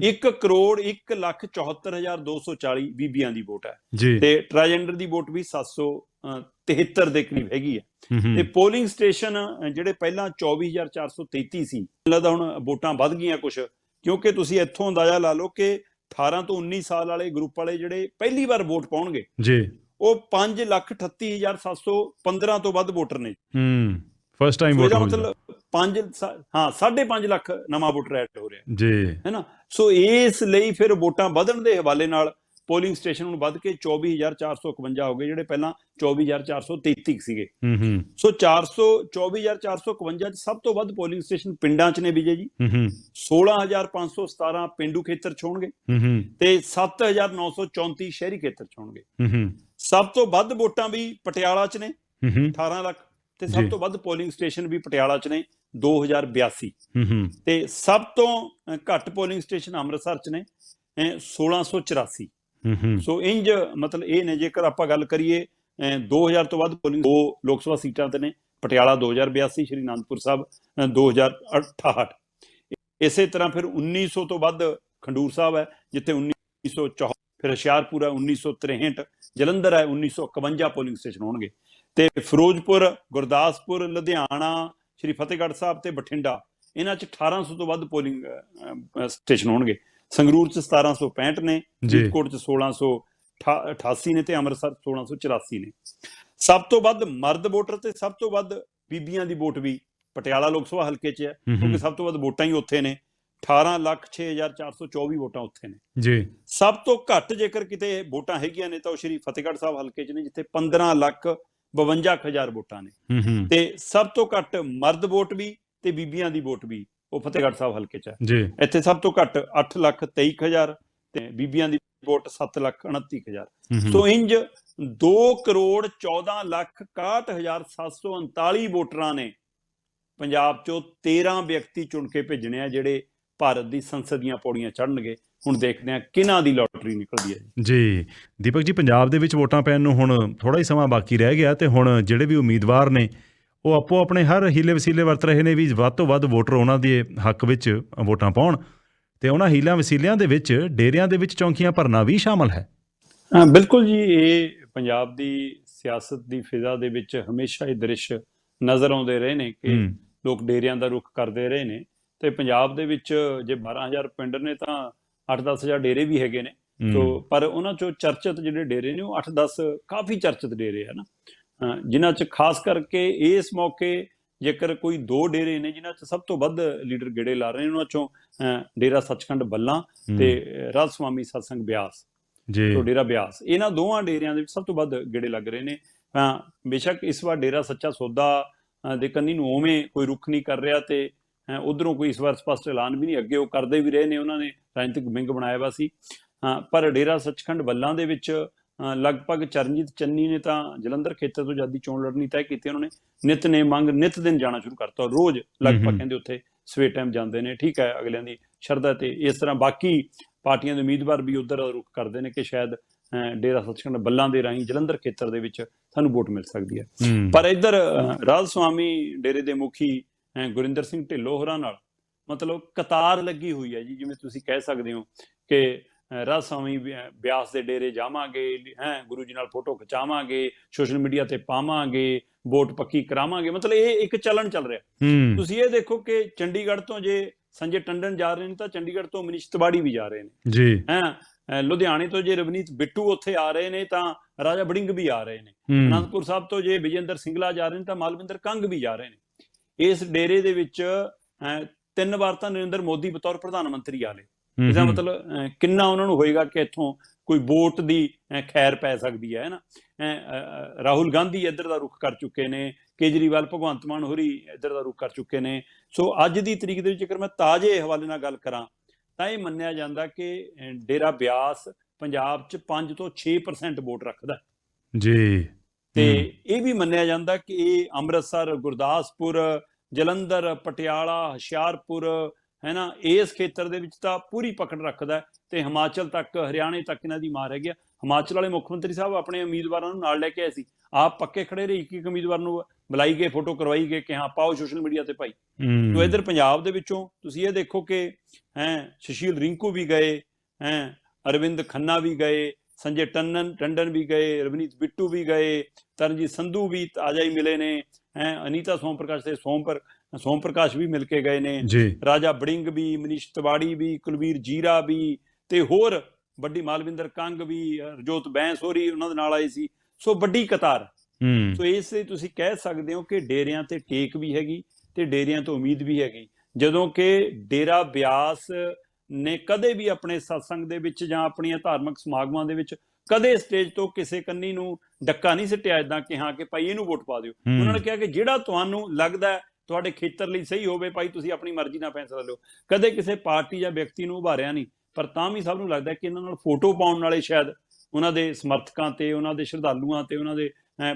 [SPEAKER 2] 1 ਕਰੋੜ 1 ਲੱਖ 74 ਹਜ਼ਾਰ 240 ਬੀਬੀਆਂ ਦੀ ਵੋਟ ਹੈ। ਤੇ ਟ੍ਰਾਂਜੈਂਡਰ ਦੀ ਵੋਟ ਵੀ 773 ਦੇ ਕਰੀਬ ਹੈਗੀ ਹੈ। ਤੇ ਪੋਲਿੰਗ ਸਟੇਸ਼ਨ ਜਿਹੜੇ ਪਹਿਲਾਂ 24433 ਸੀ ਲੱਗਦਾ ਹੁਣ ਵੋਟਾਂ ਵੱਧ ਗਈਆਂ ਕੁਝ ਕਿਉਂਕਿ ਤੁਸੀਂ ਇੱਥੋਂ ਅੰਦਾਜ਼ਾ ਲਾ ਲਓ ਕਿ 18 ਤੋਂ 19 ਸਾਲ ਵਾਲੇ ਗਰੁੱਪ ਵਾਲੇ ਜਿਹੜੇ ਪਹਿਲੀ ਵਾਰ ਵੋਟ ਪਾਉਣਗੇ
[SPEAKER 1] ਜੀ।
[SPEAKER 2] ਉਹ 538715 ਤੋਂ ਵੱਧ ਵੋਟਰ ਨੇ।
[SPEAKER 1] ਹੂੰ। ਫਸਟ ਟਾਈਮ
[SPEAKER 2] ਸੋ
[SPEAKER 1] ਵੋਟ
[SPEAKER 2] ਇਹਦਾ
[SPEAKER 1] ਹੋ
[SPEAKER 2] ਮਤਲਬ 5 ਹਾਂ 5.5 ਲੱਖ ਨਵਾਂ ਵੋਟਰ ਐਡ ਹੋ ਰਿਹਾ।
[SPEAKER 1] ਜੀ।
[SPEAKER 2] ਹੈ ਨਾ ਸੋ ਇਸ ਲਈ ਫਿਰ ਵੋਟਾਂ ਵਧਣ ਦੇ ਹਵਾਲੇ ਨਾਲ ਪੋਲਿੰਗ ਸਟੇਸ਼ਨ ਹੁਣ ਵੱਧ ਕੇ 24451 ਹੋ ਗਏ ਜਿਹੜੇ ਪਹਿਲਾਂ 24433 ਸੀਗੇ।
[SPEAKER 1] ਹੂੰ ਹੂੰ।
[SPEAKER 2] ਸੋ 400 24451 ਚ ਸਭ ਤੋਂ ਵੱਧ ਪੋਲਿੰਗ ਸਟੇਸ਼ਨ ਪਿੰਡਾਂ ਚ ਨੇ ਵਿਜੇ ਜੀ।
[SPEAKER 1] ਹੂੰ ਹੂੰ।
[SPEAKER 2] 16517 ਪਿੰਡੂ ਖੇਤਰ ਚ ਹੋਣਗੇ
[SPEAKER 1] ਹੂੰ ਹੂੰ।
[SPEAKER 2] ਤੇ 7934 ਸ਼ਹਿਰੀ ਖੇਤਰ ਚ ਹੋਣਗੇ।
[SPEAKER 1] ਹੂੰ ਹੂੰ।
[SPEAKER 2] ਸਭ ਤੋਂ ਵੱਧ ਵੋਟਾਂ ਵੀ ਪਟਿਆਲਾ ਚ ਨੇ
[SPEAKER 1] ਹੂੰ ਹੂੰ।
[SPEAKER 2] 18 ਲੱਖ। ਤੇ। ਸਭ ਤੋਂ ਵੱਧ ਪੋਲਿੰਗ ਸਟੇਸ਼ਨ ਵੀ ਪਟਿਆਲਾ ਚ ਨੇ। 2082
[SPEAKER 1] ਹੂੰ ਹੂੰ।
[SPEAKER 2] ਤੇ ਸਭ ਤੋਂ ਘੱਟ ਪੋਲਿੰਗ ਸਟੇਸ਼ਨ ਅੰਮ੍ਰਿਤਸਰ ਚ ਨੇ ਅ, 1684
[SPEAKER 1] ਹੂੰ ਹੂੰ।
[SPEAKER 2] ਸੋ ਇੰਜ ਮਤਲਬ ਇਹ ਨੇ ਜੇਕਰ ਆਪਾਂ ਗੱਲ ਕਰੀਏ ਅ, 2000 ਤੋਂ ਵੱਧ ਪੋਲਿੰਗ ਦੋ ਲੋਕ ਸਭਾ ਸੀਟਾਂ ਤੇ ਨੇ ਪਟਿਆਲਾ 2082 ਸ਼੍ਰੀ ਅਨੰਦਪੁਰ ਸਾਹਿਬ ਅ, 2068 ਇਸੇ ਤਰ੍ਹਾਂ ਫਿਰ 1900 ਤੋਂ ਵੱਧ ਖੰਡੂਰ ਸਾਹਿਬ ਹੈ ਜਿੱਥੇ 1964 ਫਿਰ ਹੁਸ਼ਿਆਰਪੁਰ ਹੈ 1963 ਜਲੰਧਰ ਹੈ 1951 ਪੋਲਿੰਗ ਸਟੇਸ਼ਨ ਹੋਣਗੇ। ਤੇ ਫਿਰੋਜ਼ਪੁਰ ਗੁਰਦਾਸਪੁਰ ਲੁਧਿਆਣਾ ਸ਼੍ਰੀ ਫਤਿਹਗੜ੍ਹ ਸਾਹਿਬ ਤੇ ਬਠਿੰਡਾ ਇਹਨਾਂ 'ਚ 1800 ਤੋਂ ਵੱਧ ਪੋਲਿੰਗ ਸਟੇਸ਼ਨ ਹੋਣਗੇ। ਸੰਗਰੂਰ 'ਚ 1765 ਨੇ। ਫਰੀਦਕੋਟ 'ਚ 1688 ਨੇ ਤੇ ਅੰਮ੍ਰਿਤਸਰ 1684 ਨੇ। ਸਭ ਤੋਂ ਵੱਧ ਮਰਦ ਵੋਟਰ ਤੇ ਸਭ ਤੋਂ ਵੱਧ ਬੀਬੀਆਂ ਦੀ ਵੋਟ ਵੀ ਪਟਿਆਲਾ ਲੋਕ ਸਭਾ ਹਲਕੇ 'ਚ ਹੈ ਕਿਉਂਕਿ ਸਭ ਤੋਂ ਵੱਧ ਵੋਟਾਂ ਹੀ ਉੱਥੇ ਨੇ। 18 ਲੱਖ 6424 ਵੋਟਾਂ ਉੱਥੇ ਨੇ।
[SPEAKER 1] ਜੀ।
[SPEAKER 2] ਸਭ ਤੋਂ ਘੱਟ ਜੇਕਰ ਕਿਤੇ ਵੋਟਾਂ ਹੈਗੀਆਂ ਨੇ ਤਾਂ ਉਹ ਸ਼੍ਰੀ ਫਤਿਹਗੜ੍ਹ ਸਾਹਿਬ ਹਲਕੇ 'ਚ ਨੇ ਜਿੱਥੇ 15 ਲੱਖ 52000 ਵੋਟਾਂ ਨੇ। ਤੇ ਸਭ ਤੋਂ ਘੱਟ ਮਰਦ ਵੋਟ ਵੀ ਤੇ ਬੀਬੀਆਂ ਦੀ ਵੋਟ ਵੀ ਉਹ ਫਤਿਹਗੜ੍ਹ ਸਾਹਿਬ ਹਲਕੇ 'ਚ ਹੈ। ਇੱਥੇ ਸਭ ਤੋਂ ਘੱਟ 8 ਲੱਖ 23000 ਤੇ ਬੀਬੀਆਂ ਦੀ ਵੋਟ 7 ਲੱਖ 29000
[SPEAKER 1] ਹੂੰ ਹੂੰ।
[SPEAKER 2] ਸੋ ਇੰਜ 2 ਕਰੋੜ 14 ਲੱਖ 61739 ਵੋਟਰਾਂ ਨੇ ਪੰਜਾਬ ਚੋਂ 13 ਵਿਅਕਤੀ ਚੁਣ ਕੇ ਭੇਜਣੇ ਆ ਜਿਹੜੇ ਭਾਰਤ ਦੀ ਸੰਸਦ ਦੀਆਂ ਪੌੜੀਆਂ ਚੜ੍ਹਨਗੇ। ਹੁਣ ਦੇਖਦੇ ਆ ਕਿਹਨਾਂ ਦੀ ਲੋਟਰੀ ਨਿਕਲਦੀ ਹੈ ਜੀ।
[SPEAKER 1] ਦੀਪਕ ਜੀ ਪੰਜਾਬ ਦੇ ਵਿੱਚ ਵੋਟਾਂ ਪੈਣ ਨੂੰ ਹੁਣ ਥੋੜਾ ਹੀ ਸਮਾਂ ਬਾਕੀ ਰਹਿ ਗਿਆ ਤੇ ਹੁਣ ਜਿਹੜੇ ਵੀ ਉਮੀਦਵਾਰ ਨੇ ਉਹ ਆਪੋ ਆਪਣੇ ਹਰ ਹੀਲੇ ਵਸੀਲੇ ਵਰਤ ਰਹੇ ਨੇ ਵੀ ਵੱਧ ਤੋਂ ਵੱਧ ਵੋਟਰ ਉਹਨਾਂ ਦੇ ਹੱਕ ਵਿੱਚ ਵੋਟਾਂ ਪਾਉਣ ਤੇ ਉਹਨਾਂ ਹੀਲਿਆਂ ਵਸੀਲਿਆਂ ਦੇ ਵਿੱਚ ਡੇਰਿਆਂ ਦੇ ਵਿੱਚ ਚੌਂਕੀਆਂ ਭਰਨਾ ਵੀ ਸ਼ਾਮਲ ਹੈ।
[SPEAKER 2] ਹਾਂ ਬਿਲਕੁਲ ਜੀ ਇਹ ਪੰਜਾਬ ਦੀ ਸਿਆਸਤ ਦੀ ਫਿਜ਼ਾ ਦੇ ਵਿੱਚ ਹਮੇਸ਼ਾ ਇਹ ਦ੍ਰਿਸ਼ ਨਜ਼ਰ ਆਉਂਦੇ ਰਹੇ ਨੇ ਕਿ
[SPEAKER 1] ਹੂੰ।
[SPEAKER 2] ਲੋਕ ਡੇਰਿਆਂ ਦਾ ਰੁਖ ਕਰਦੇ ਰਹੇ ਨੇ ਤੇ ਪੰਜਾਬ ਦੇ ਵਿੱਚ ਜੇ 12000 ਪਿੰਡ ਨੇ ਤਾਂ 8-10000 ਡੇਰੇ ਵੀ ਹੈਗੇ ਨੇ। ਸੋ
[SPEAKER 1] ਹੂੰ,
[SPEAKER 2] ਪਰ ਉਹਨਾਂ ਚੋਂ ਚਰਚਿਤ ਜਿਹੜੇ ਡੇਰੇ ਨੇ ਉਹ 8-10 ਕਾਫੀ ਚਰਚਿਤ ਡੇਰੇ ਆ ਨਾ। ਅਹ ਜਿਨ੍ਹਾਂ 'ਚ ਖਾਸ ਕਰਕੇ ਇਸ ਮੌਕੇ ਜੇਕਰ ਕੋਈ ਦੋ ਡੇਰੇ ਨੇ ਜਿਨ੍ਹਾਂ 'ਚ ਸਭ ਤੋਂ ਵੱਧ ਲੀਡਰ ਗੇੜੇ ਲਾ ਰਹੇ ਨੇ ਉਹਨਾਂ 'ਚੋਂ ਡੇਰਾ ਸੱਚਖੰਡ ਬੱਲਾ ਤੇ ਰਾਜ ਸਵਾਮੀ ਸਤਸੰਗ ਬਿਆਸ
[SPEAKER 1] ਜੀ।
[SPEAKER 2] ਤੋਂ ਡੇਰਾ ਬਿਆਸ। ਇਹਨਾਂ ਦੋਵਾਂ ਡੇਰਿਆਂ ਦੇ ਵਿੱਚ ਸਭ ਤੋਂ ਵੱਧ ਗੇੜੇ ਲੱਗ ਰਹੇ ਨੇ। ਹਾਂ ਬੇਸ਼ੱਕ ਇਸ ਵਾਰ ਡੇਰਾ ਸੱਚਾ ਸੌਦਾ ਦੇ ਕੰਨੀ ਨੂੰ ਉਵੇਂ ਕੋਈ ਰੁਖ ਨਹੀਂ ਕਰ ਰਿਹਾ ਤੇ ਉਧਰੋਂ ਕੋਈ ਇਸ ਵਾਰ ਸਪਸ਼ਟ ਐਲਾਨ ਵੀ ਨਹੀਂ ਅੱਗੇ ਉਹ ਕਰਦੇ ਵੀ ਰਹੇ ਨੇ ਉਹਨਾਂ ਨੇ ਰਾਜਨੀਤਿਕ ਵਿੰਗ ਬਣਾਇਆ ਵਾ ਸੀ। ਪਰ ਡੇਰਾ ਸੱਚਖੰਡ ਬੱਲਾਂ ਦੇ ਵਿੱਚ ਲਗਭਗ ਚਰਨਜੀਤ ਚੰਨੀ ਨੇ ਤਾਂ ਜਲੰਧਰ ਖੇਤਰ ਤੋਂ ਜਦ ਦੀ ਚੋਣ ਲੜਨੀ ਤੈਅ ਕੀਤੀ ਉਹਨਾਂ ਨੇ ਨਿਤ ਨੇ ਮੰਗ ਨਿਤ ਦਿਨ ਜਾਣਾ ਸ਼ੁਰੂ ਕਰਤਾ। ਰੋਜ਼ ਲਗਭਗ। ਕਹਿੰਦੇ ਉੱਥੇ ਸਵੇਰ ਟਾਈਮ ਜਾਂਦੇ ਨੇ ਠੀਕ ਹੈ ਅਗਲਿਆਂ ਦੀ ਸ਼ਰਧਾ ਤੇ ਇਸ ਤਰ੍ਹਾਂ ਬਾਕੀ ਪਾਰਟੀਆਂ ਦੇ ਉਮੀਦਵਾਰ ਵੀ ਉਧਰ ਰੁਖ ਕਰਦੇ ਨੇ ਕਿ ਸ਼ਾਇਦ ਡੇਰਾ ਸੱਚਖੰਡ ਬੱਲਾਂ ਦੇ ਰਾਹੀਂ ਜਲੰਧਰ ਖੇਤਰ ਦੇ ਵਿੱਚ ਸਾਨੂੰ ਵੋਟ ਮਿਲ ਸਕਦੀ ਹੈ। ਪਰ ਇੱਧਰ ਰਾਜ ਸਵਾਮੀ ਡੇਰੇ ਦੇ ਮੁਖੀ ਗੁਰਿੰਦਰ ਸਿੰਘ ਢਿੱਲੋਂ ਹੋਰਾਂ ਨਾਲ ਮਤਲਬ ਕਤਾਰ ਲੱਗੀ ਹੋਈ ਹੈ ਜੀ ਜਿਵੇਂ ਤੁਸੀਂ ਕਹਿ ਸਕਦੇ ਹੋ ਕਿ ਬਿ- ਬਿਆਸ ਦੇ ਡੇਰੇ ਜਾਵਾਂਗੇ ਹੈ ਗੁਰੂ ਜੀ ਨਾਲ ਫੋਟੋ ਖਿਚਾਵਾਂਗੇ ਸੋਸ਼ਲ ਮੀਡੀਆ ਤੇ ਪਾਵਾਂਗੇ ਵੋਟ ਪੱਕੀ ਕਰਾਵਾਂਗੇ ਮਤਲਬ ਇਹ ਇੱਕ ਚੱਲਣ ਚੱਲ ਰਿਹਾ। ਤੁਸੀਂ ਇਹ ਦੇਖੋ ਕਿ ਚੰਡੀਗੜ੍ਹ ਤੋਂ ਜੇ ਸੰਜੇ ਟੰਡਨ ਜਾ ਰਹੇ ਨੇ ਤਾਂ ਚੰਡੀਗੜ੍ਹ ਤੋਂ ਮਨੀਸ਼ ਤਿਵਾੜੀ ਵੀ ਜਾ ਰਹੇ ਨੇ।
[SPEAKER 1] ਜੀ।
[SPEAKER 2] ਹੈ ਲੁਧਿਆਣੇ ਤੋਂ ਜੇ ਰਵਨੀਤ ਬਿੱਟੂ ਉੱਥੇ ਆ ਰਹੇ ਨੇ ਤਾਂ ਰਾਜਾ ਬੜਿੰਗ ਵੀ ਆ ਰਹੇ ਨੇ। ਅਨੰਦਪੁਰ ਸਾਹਿਬ ਤੋਂ ਜੇ ਵਿਜੇਂਦਰ ਸਿੰਗਲਾ ਜਾ ਰਹੇ ਨੇ ਤਾਂ ਮਾਲਵਿੰਦਰ ਕੰਗ ਵੀ ਜਾ ਰਹੇ ਨੇ। ਇਸ ਡੇਰੇ ਦੇ ਵਿੱਚ ਤਿੰਨ ਵਾਰ ਤਾਂ ਨਰਿੰਦਰ ਮੋਦੀ ਬਤੌਰ ਪ੍ਰਧਾਨ ਮੰਤਰੀ ਆਲੇ
[SPEAKER 1] ਹੂੰ,
[SPEAKER 2] ਇਹਦਾ। ਮਤਲਬ ਕਿੰਨਾ ਉਹਨਾਂ ਨੂੰ ਹੋਏਗਾ ਕਿ ਇੱਥੋਂ ਕੋਈ ਵੋਟ ਦੀ ਖੈਰ ਪੈ ਸਕਦੀ ਹੈ ਨਾ? ਰਾਹੁਲ ਗਾਂਧੀ ਇੱਧਰ ਦਾ ਰੁਖ ਕਰ ਚੁੱਕੇ ਨੇ ਕੇਜਰੀਵਾਲ ਭਗਵੰਤ ਮਾਨ ਹੋਰੀ ਇੱਧਰ ਦਾ ਰੁਖ ਕਰ ਚੁੱਕੇ ਨੇ। ਸੋ ਅੱਜ ਦੀ ਤਰੀਕ ਦੇ ਵਿੱਚ ਜੇਕਰ ਮੈਂ ਤਾਜ਼ੇ ਹਵਾਲੇ ਨਾਲ ਗੱਲ ਕਰਾਂ ਤਾਂ ਇਹ ਮੰਨਿਆ ਜਾਂਦਾ ਕਿ ਡੇਰਾ ਬਿਆਸ ਪੰਜਾਬ 'ਚ 5 ਤੋਂ 6% ਵੋਟ ਰੱਖਦਾ।
[SPEAKER 1] ਜੀ।
[SPEAKER 2] ਤੇ ਇਹ ਵੀ ਮੰਨਿਆ ਜਾਂਦਾ ਕਿ ਇਹ ਅੰਮ੍ਰਿਤਸਰ ਗੁਰਦਾਸਪੁਰ ਜਲੰਧਰ ਪਟਿਆਲਾ ਹੁਸ਼ਿਆਰਪੁਰ ਹੈ ਨਾ ਇਸ ਖੇਤਰ ਦੇ ਵਿੱਚ ਤਾਂ ਪੂਰੀ ਪਕੜ ਰੱਖਦਾ ਹੈ ਤੇ ਹਿਮਾਚਲ ਤੱਕ ਹਰਿਆਣੇ ਤੱਕ ਇਹਨਾਂ ਦੀ ਮਾਰ ਹੈਗੀ ਆ। ਹਿਮਾਚਲ ਵਾਲੇ ਮੁੱਖ ਮੰਤਰੀ ਸਾਹਿਬ ਆਪਣੇ ਉਮੀਦਵਾਰਾਂ ਨੂੰ ਨਾਲ ਲੈ ਕੇ ਆਏ ਸੀ। ਆਪ ਪੱਕੇ ਖੜੇ ਰਹੇ ਇੱਕ ਇੱਕ ਉਮੀਦਵਾਰ ਨੂੰ ਬੁਲਾਈ ਗਏ ਫੋਟੋ ਕਰਵਾਈ ਗਏ ਕਿ ਹਾਂ ਪਾਓ ਸੋਸ਼ਲ ਮੀਡੀਆ ਤੇ ਭਾਈ।
[SPEAKER 1] ਹੂੰ,
[SPEAKER 2] ਤੋ ਇਧਰ ਪੰਜਾਬ ਦੇ ਵਿੱਚੋਂ ਤੁਸੀਂ ਇਹ ਦੇਖੋ ਕਿ ਹੈ ਸੁਸ਼ੀਲ ਰਿੰਕੂ ਵੀ ਗਏ ਹੈ ਅਰਵਿੰਦ ਖੰਨਾ ਵੀ ਗਏ ਸੰਜੇ ਟੰਡਨ ਟੰਡਨ ਵੀ ਗਏ ਰਵਨੀਤ ਬਿੱਟੂ ਵੀ ਗਏ ਤਰਨਜੀਤ ਸੰਧੂ ਵੀ ਤਾਜ਼ਾ ਹੀ ਮਿਲੇ ਨੇ ਹੈ ਅਨੀਤਾ ਸੋਮ ਪ੍ਰਕਾਸ਼ ਤੇ ਸੋਮ ਪਰ ਸੋਮ ਪ੍ਰਕਾਸ਼ ਵੀ ਮਿਲ ਕੇ ਗਏ ਨੇ। ਰਾਜਾ ਬੜਿੰਗ ਵੀ ਮਨੀਸ਼ ਤਿਵਾੜੀ ਵੀ ਕੁਲਵੀਰ ਜੀਰਾ ਵੀ ਤੇ ਹੋਰ ਵੱਡੀ ਮਾਲਵਿੰਦਰ ਕੰਗ ਵੀ ਰਜੋਤ ਬੈਂਸ ਹੋਰੀ ਉਹਨਾਂ ਦੇ ਨਾਲ ਆਏ ਸੀ। ਸੋ ਵੱਡੀ ਕਤਾਰ।
[SPEAKER 1] ਹੂੰ।
[SPEAKER 2] ਸੋ ਇਸ ਲਈ ਤੁਸੀਂ ਕਹਿ ਸਕਦੇ ਹੋ ਕਿ ਡੇਰਿਆਂ ਤੇ ਟੇਕ ਵੀ ਹੈਗੀ ਤੇ ਡੇਰਿਆਂ ਤੋਂ ਉਮੀਦ ਵੀ ਹੈਗੀ। ਜਦੋਂ ਕਿ ਡੇਰਾ ਬਿਆਸ ਨੇ ਕਦੇ ਵੀ ਆਪਣੇ ਸਤਸੰਗ ਦੇ ਵਿੱਚ ਜਾਂ ਆਪਣੀਆਂ ਧਾਰਮਿਕ ਸਮਾਗਮਾਂ ਦੇ ਵਿੱਚ ਕਦੇ ਸਟੇਜ ਤੋਂ ਕਿਸੇ ਕੰਨੀ ਨੂੰ ਡੱਕਾ ਨਹੀਂ ਸਿੱਟਿਆ ਇਦਾਂ ਕਿ ਹਾਂ ਕਿ ਭਾਈ ਇਹਨੂੰ ਵੋਟ ਪਾ ਦਿਓ। ਉਹਨਾਂ ਨੇ ਕਿਹਾ ਕਿ ਜਿਹੜਾ ਤੁਹਾਨੂੰ ਲੱਗਦਾ ਤੁਹਾਡੇ ਖੇਤਰ ਲਈ ਸਹੀ ਹੋਵੇ ਭਾਈ ਤੁਸੀਂ ਆਪਣੀ ਮਰਜ਼ੀ ਨਾਲ ਫੈਸਲਾ ਲਓ। ਕਦੇ ਕਿਸੇ ਪਾਰਟੀ ਜਾਂ ਵਿਅਕਤੀ ਨੂੰ ਉਭਾਰਿਆ ਨਹੀਂ ਪਰ ਤਾਂ ਵੀ ਸਭ ਨੂੰ ਲੱਗਦਾ ਕਿ ਇਹਨਾਂ ਨਾਲ ਫੋਟੋ ਪਾਉਣ ਵਾਲੇ ਸ਼ਾਇਦ ਉਹਨਾਂ ਦੇ ਸਮਰਥਕਾਂ ਤੇ ਉਹਨਾਂ ਦੇ ਸ਼ਰਧਾਲੂਆਂ ਤੇ ਉਹਨਾਂ ਦੇ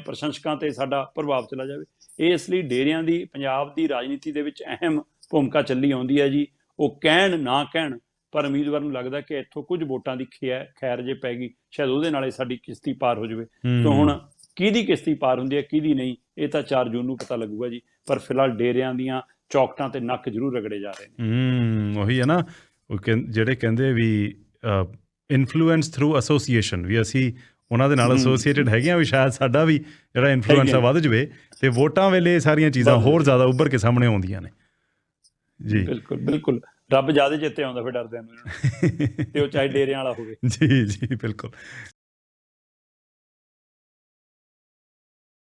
[SPEAKER 2] ਪ੍ਰਸ਼ੰਸਕਾਂ ਤੇ ਸਾਡਾ ਪ੍ਰਭਾਵ ਚਲਾ ਜਾਵੇ। ਇਸ ਲਈ ਡੇਰਿਆਂ ਦੀ ਪੰਜਾਬ ਦੀ ਰਾਜਨੀਤੀ ਦੇ ਵਿੱਚ ਅਹਿਮ ਭੂਮਿਕਾ ਚੱਲੀ ਆਉਂਦੀ ਹੈ ਜੀ। ਉਹ ਕਹਿਣ ਨਾ ਕਹਿਣ ਪਰ ਉਮੀਦਵਾਰ ਨੂੰ ਲੱਗਦਾ ਕਿ ਇੱਥੋਂ ਕੁਝ ਵੋਟਾਂ ਦੀ ਖੈਰ ਜੇ ਪੈ ਗਈ ਸ਼ਾਇਦ ਉਹਦੇ ਨਾਲੇ ਸਾਡੀ ਕਿਸ਼ਤੀ ਪਾਰ ਹੋ ਜਾਵੇ। ਤਾਂ ਹੁਣ ਕਿਹਦੀ ਕਿਸ਼ਤੀ ਪਾਰ ਹੁੰਦੀ ਹੈ ਕਿਹਦੀ ਨਹੀਂ ਇਹ ਤਾਂ 4 ਜੂਨ ਨੂੰ ਪਤਾ ਲੱਗੂਗਾ ਜੀ। ਪਰ ਫਿਲਹਾਲ ਡੇਰਿਆਂ ਦੀਆਂ ਚੌਕਟਾਂ ਤੇ ਨੱਕ ਜ਼ਰੂਰ ਰਗੜੇ ਜਾ ਰਹੇ ਨੇ।
[SPEAKER 1] ਹੂੰ ਉਹੀ ਹੈ ਨਾ। ਜਿਹੜੇ ਕਹਿੰਦੇ ਵੀ ਇਨਫਲੂਐਂਸ ਥਰੂ ਐਸੋਸੀਏਸ਼ਨ ਵੀ ਅਸੀਂ ਉਹਨਾਂ ਦੇ ਨਾਲ। ਐਸੋਸੀਏਟਡ ਹੈਗੇ ਆ ਵੀ ਸ਼ਾਇਦ ਸਾਡਾ ਵੀ ਜਿਹੜਾ ਇਨਫਲੂਐਂਸ
[SPEAKER 2] ਆ।
[SPEAKER 1] ਵੱਧ ਜਵੇ ਤੇ ਵੋਟਾਂ ਵੇਲੇ ਇਹ ਸਾਰੀਆਂ ਚੀਜ਼ਾਂ ਹੋਰ ਜ਼ਿਆਦਾ ਉੱਭਰ ਕੇ ਸਾਹਮਣੇ ਆਉਂਦੀਆਂ ਨੇ। ਜੀ।
[SPEAKER 2] ਬਿਲਕੁਲ ਬਿਲਕੁਲ। ਰੱਬ ਜ਼ਿਆਦਾ ਜਿੱਤੇ ਆਉਂਦਾ ਫਿਰ ਡਰਦਿਆਂ ਨੂੰ। ਤੇ ਉਹ ਚਾਹੇ ਡੇਰਿਆਂ ਵਾਲਾ ਹੋਵੇ
[SPEAKER 1] ਜੀ ਜੀ ਬਿਲਕੁਲ